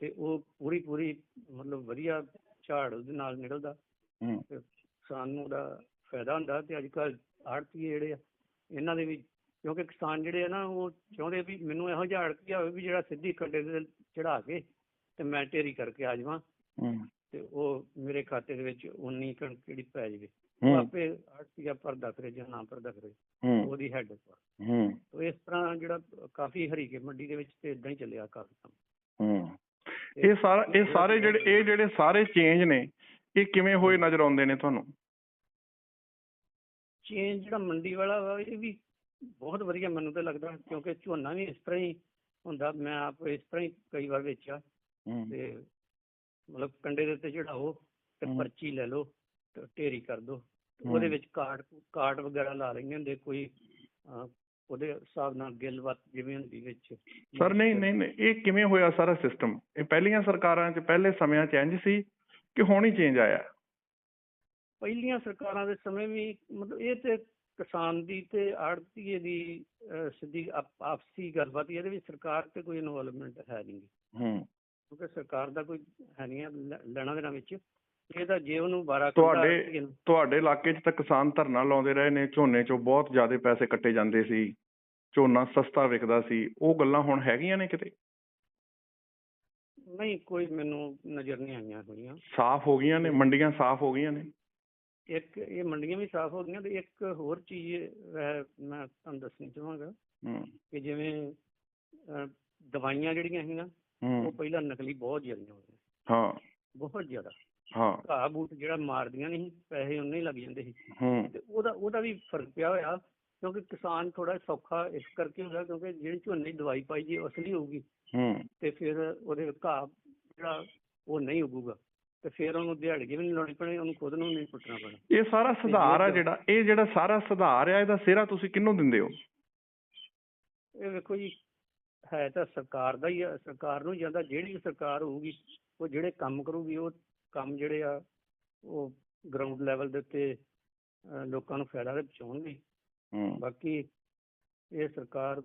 ਤੇ ਉਹ ਪੂਰੀ ਪੂਰੀ ਮਤਲਬ ਵਧੀਆ ਝਾੜ ਉਹਦੇ ਨਾਲ ਨਿਕਲਦਾ। ਤੇ ਕਿਸਾਨ ਨੂੰ ਉਹਦਾ ਫਾਇਦਾ ਹੁੰਦਾ ਤੇ ਅੱਜ ਕੱਲ ਆੜਤੀਏ ਜਿਹੜੇ ਆ ਇਹਨਾਂ ਦੇ ਵੀ ਕਿਉਂਕਿ ਕਿਸਾਨ ਜਿਹੜੇ ਆ ਨਾ ਉਹ ਚਾਹੁੰਦੇ ਵੀ ਮੈਨੂੰ ਇਹੋ ਜਿਹਾ ਆੜਤੀਆ ਹੋਵੇ ਵੀ ਜਿਹੜਾ ਸਿੱਧੀ ਕੰਡੇ ਦੇ ਚੜਾ ਕੇ ਤੇ ਮੈਂ ਢੇਰੀ ਕਰਕੇ ਆ ਜਾਵਾਂ। ਤੇ ਉਹ ਮੇਰੇ ਖਾਤੇ ਦੇ ਵਿੱਚ ਉਨੀ ਕਣਕ ਜਿਹੜੀ ਪੈ ਜਾਵੇ। ਆਪੇ ਆੜਤੀਆ ਭਰਦਾ ਕਰੇ ਜਾਂ ਨਾ ਭਰਦਾ ਕਰੇ ਉਹਦੀ ਹੈਡ ਪਰ। ਹੂੰ। ਤੋ ਇਸ ਤਰ੍ਹਾਂ ਜਿਹੜਾ ਕਾਫੀ ਹਰੀਕੇ ਮੰਡੀ ਦੇ ਵਿੱਚ ਤੇ ਇਦਾਂ ਹੀ ਚੱਲਿਆ ਕਾਫੀ ਤੇ ਇਹ ਸਾਰਾ ਇਹ ਸਾਰੇ ਜਿਹੜੇ ਇਹ ਜਿਹੜੇ ਸਾਰੇ ਚੇਂਜ ਨੇ ਇਹ ਕਿਵੇਂ ਹੋਏ ਨਜ਼ਰ ਆਉਂਦੇ ਨੇ ਤੁਹਾਨੂੰ? ਚੇਂਜ ਜਿਹੜਾ ਮੰਡੀ ਵਾਲਾ ਵਾ ਇਹ ਵੀ ਬਹੁਤ ਵਧੀਆ ਮੈਨੂੰ ਤਾਂ ਲੱਗਦਾ ਕਿਉਂਕਿ ਝੋਨਾ ਵੀ ਇਸ ਤਰ੍ਹਾਂ ਹੀ ਹੁੰਦਾ ਮੈਂ ਆਪ ਇਸ ਤਰ੍ਹਾਂ ਹੀ ਕਈ ਵਾਰ ਵੇਚਿਆ ਤੇ ਮਤਲਬ ਕੰਡੇ ਦੇ ਉੱਤੇ ਚੜਾਓ ਤੇ ਹਮ। ਪਰਚੀ ਲੈ ਲਓ ਤੇ ਢੇਰੀ ਕਰ ਦਿਓ ਤੇ ਹਮ। ਉਹਦੇ ਵਿੱਚ ਕਾਟ ਕਾਟ ਵਗੈਰਾ ਲਾ ਲੈਂਦੇ ਹੁੰਦੇ ਕੋਈ ਉਹਦੇ ਹਿਸਾਬ ਨਾਲ ਗਿੱਲਵਤ ਜਿਵੇਂ ਹੁੰਦੀ ਵਿੱਚ। ਸਰ ਨਹੀਂ ਨਹੀਂ ਇਹ ਕਿਵੇਂ ਹੋਇਆ ਸਾਰਾ ਸਿਸਟਮ ਇਹ ਪਹਿਲੀਆਂ ਸਰਕਾਰਾਂ 'ਚ ਪਹਿਲੇ ਸਮਿਆਂ 'ਚ ਇੰਝ ਸੀ ਕਿ ਹੁਣ ਹੀ ਚੇਂਜ ਆਇਆ? ਪਹਿਲੀਆਂ ਸਰਕਾਰਾਂ ਦੇ ਸਮੇਂ ਵੀ ਮਤਲਬ ਇਹ ਤੇ ਕਿਸਾਨ ਦੀ ਤੇ ਆੜਤੀਏ ਦੀ ਸਿੱਧੀ ਆਪ- ਆਪਸੀ ਗੱਲਬਾਤ ਇਹਦੇ ਵਿੱਚ ਸਰਕਾਰ ਤੇ ਕੋਈ ਇਨਵੋਲਵਮੈਂਟ ਹੈ ਨਹੀਂ। ਹੂੰ। ਕਿਉਂਕਿ ਸਰਕਾਰ ਦਾ ਕੋਈ ਹੈ ਨਹੀਂ ਲੈਣਾ ਦੇਣਾ ਵਿੱਚ। ਇਹ ਤਾਂ ਜੇ ਉਹਨੂੰ 12 ਤੁਹਾਡੇ ਤੁਹਾਡੇ ਇਲਾਕੇ 'ਚ ਤਾਂ ਕਿਸਾਨ ਧਰਨਾ ਲਾਉਂਦੇ ਰਹੇ ਨੇ ਝੋਨੇ 'ਚੋਂ ਬਹੁਤ ਜ਼ਿਆਦਾ ਪੈਸੇ ਕੱਟੇ ਜਾਂਦੇ ਸੀ ਝੋਨਾ ਸਸਤਾ ਵਿਕਦਾ ਸੀ ਉਹ ਗੱਲਾਂ ਹੁਣ ਹੈਗੀਆਂ ਨੇ ਕਿਤੇ? ਨਹੀਂ ਕੋਈ ਮੈਨੂੰ ਨਜ਼ਰ ਨਹੀਂ ਆਈਆਂ ਹੋਈਆਂ। ਸਾਫ਼ ਹੋ ਗਈਆਂ ਨੇ ਮੰਡੀਆਂ ਸਾਫ਼ ਹੋ ਗਈਆਂ ਨੇ? ਇੱਕ ਇਹ ਮੰਡੀਆਂ ਵੀ ਸਾਫ਼ ਹੋ ਗਈਆਂ ਤੇ ਇੱਕ ਹੋਰ ਚੀਜ਼ ਅਹ, ਮੈਂ ਤੁਹਾਨੂੰ ਦੱਸਣੀ ਚਾਹਾਂਗਾ ਹੂੰ। ਕਿ ਜਿਵੇਂ ਅਹ, ਦਵਾਈਆਂ ਜਿਹੜੀਆਂ ਸੀਗੀਆਂ ਉਹ ਹੂੰ ਪਹਿਲਾਂ ਨਕਲੀ ਬਹੁਤ ਹੋਈਆਂ। ਹਾਂ। ਬਹੁਤ ਜ਼ਿਆਦਾ। ਹਾਂ। ਘਾਹ ਬੂਟ ਜਿਹੜਾ ਮਾਰਦੀਆਂ ਨਹੀਂ ਪੈਸੇ ਉਨੇ ਹੀ ਲੱਗ ਜਾਂਦੇ ਸੀ। ਹੂੰ। ਤੇ ਉਹਦਾ ਉਹਦਾ ਵੀ ਫ਼ਰਕ ਪਿਆ ਹੋਇਆ ਕਿਉਂਕਿ ਕਿਸਾਨ ਥੋੜਾ ਸੌਖਾ ਇਸ ਕਰਕੇ ਹੋਇਆ ਕਿਉਂਕਿ ਜਿਹੜੀ ਝੋਨੇ ਦੀ ਦਵਾਈ ਪਾਈ ਜੀ ਅਸਲੀ ਹੋਊਗੀ। ਹੂੰ। ਤੇ ਫਿਰ ਉਹਦੇ ਘਾਹ ਜਿਹੜਾ ਉਹ ਨਹੀਂ ਉੱਗੂਗਾ। ਤੇ ਫਿਰ ਉਹਨੂੰ ਦਿਹਾੜੀਏ ਵੀ ਨਹੀਂ ਲਾਉਣੀ ਪੈਣੀ ਉਹਨੂੰ ਖੁਦ ਨੂੰ ਨਹੀਂ ਪੁੱਟਣਾ ਪੈਣਾ। ਇਹ ਸਾਰਾ ਸੁਧਾਰ ਆ ਜਿਹੜਾ ਇਹ ਜਿਹੜਾ ਸਾਰਾ ਸੁਧਾਰ ਆ ਇਹਦਾ ਸਿਹਰਾ ਤੁਸੀਂ ਕਿਹਨੂੰ ਦਿੰਦੇ ਹੋ? ਇਹ ਵੇਖੋ ਜੀ ਹੈ ਤਾਂ ਸਰਕਾਰ ਦਾ ਹੀ ਆ ਸਰਕਾਰ ਨੂੰ ਜਾਂਦਾ ਜਿਹੜੀ ਸਰਕਾਰ ਹੋਊਗੀ ਉਹ ਜਿਹੜੇ ਕੰਮ ਕਰੂਗੀ ਉਹ ਕੰਮ ਜਿਹੜੇ ਆ ਉਹ ਗਰਾਊਂਡ ਲੈਵਲ ਦੇ ਉੱਤੇ ਲੋਕਾਂ ਨੂੰ ਫਾਇਦਾ ਦੇ ਪਹੁੰਚਾਉਣਗੇ। ਬਾਕੀ ਇਹ ਸਰਕਾਰ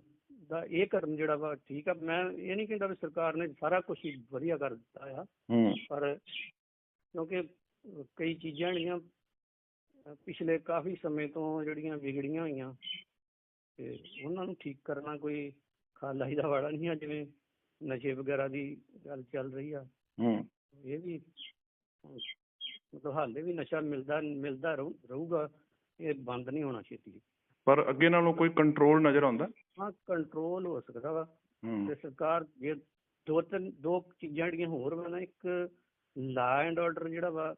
ਦਾ ਇਹ ਕਰਮ ਜਿਹੜਾ ਵਾ ਠੀਕ ਆ। ਮੈਂ ਇਹ ਨਹੀਂ ਕਹਿੰਦਾ ਵੀ ਸਰਕਾਰ ਨੇ ਸਾਰਾ ਕੁਝ ਹੀ ਵਧੀਆ ਕਰ ਦਿੱਤਾ ਆ। ਪਰ ਕਿਉਂਕਿ ਕਈ ਚੀਜ਼ਾਂ ਜਿਹੜੀਆਂ ਪਿਛਲੇ ਕਾਫੀ ਸਮੇਂ ਤੋਂ ਜਿਹੜੀਆਂ ਵਿਗੜੀਆਂ ਹੋਈਆਂ ਤੇ ਉਹਨਾਂ ਨੂੰ ਠੀਕ ਕਰਨਾ ਕੋਈ ਖਾਲਾਈ ਦਾ ਵਾੜਾ ਨਹੀਂ ਆ ਜਿਵੇਂ ਨਸ਼ੇ ਵਗੈਰਾ ਦੀ ਗੱਲ ਚੱਲ ਰਹੀ ਆ। ਹੂੰ। ਇਹ ਵੀ ਮਤਲਬ ਹਾਲੇ ਵੀ ਨਸ਼ਾ ਮਿਲਦਾ ਮਿਲਦਾ ਰਹੂ- ਰਹੂਗਾ ਇਹ ਬੰਦ ਨਹੀਂ ਹੋਣਾ ਛੇਤੀ। ਪਰ ਅੱਗੇ ਨਾਲੋਂ ਕੋਈ ਕੰਟਰੋਲ ਨਜ਼ਰ ਆਉਂਦਾ? ਹਾਂ ਕੰਟਰੋਲ ਹੋ ਸਕਦਾ ਵਾ। ਹੂੰ। ਤੇ ਸਰਕਾਰ ਜੇ ਦੋ ਤਿੰਨ ਦੋ ਚੀਜ਼ਾਂ ਜਿਹੜੀਆਂ ਹੋਰ ਵਾ ਨਾ ਇੱਕ ਲਾ ਐਂਡ ਆਰਡਰ ਜਿਹੜਾ ਵਾ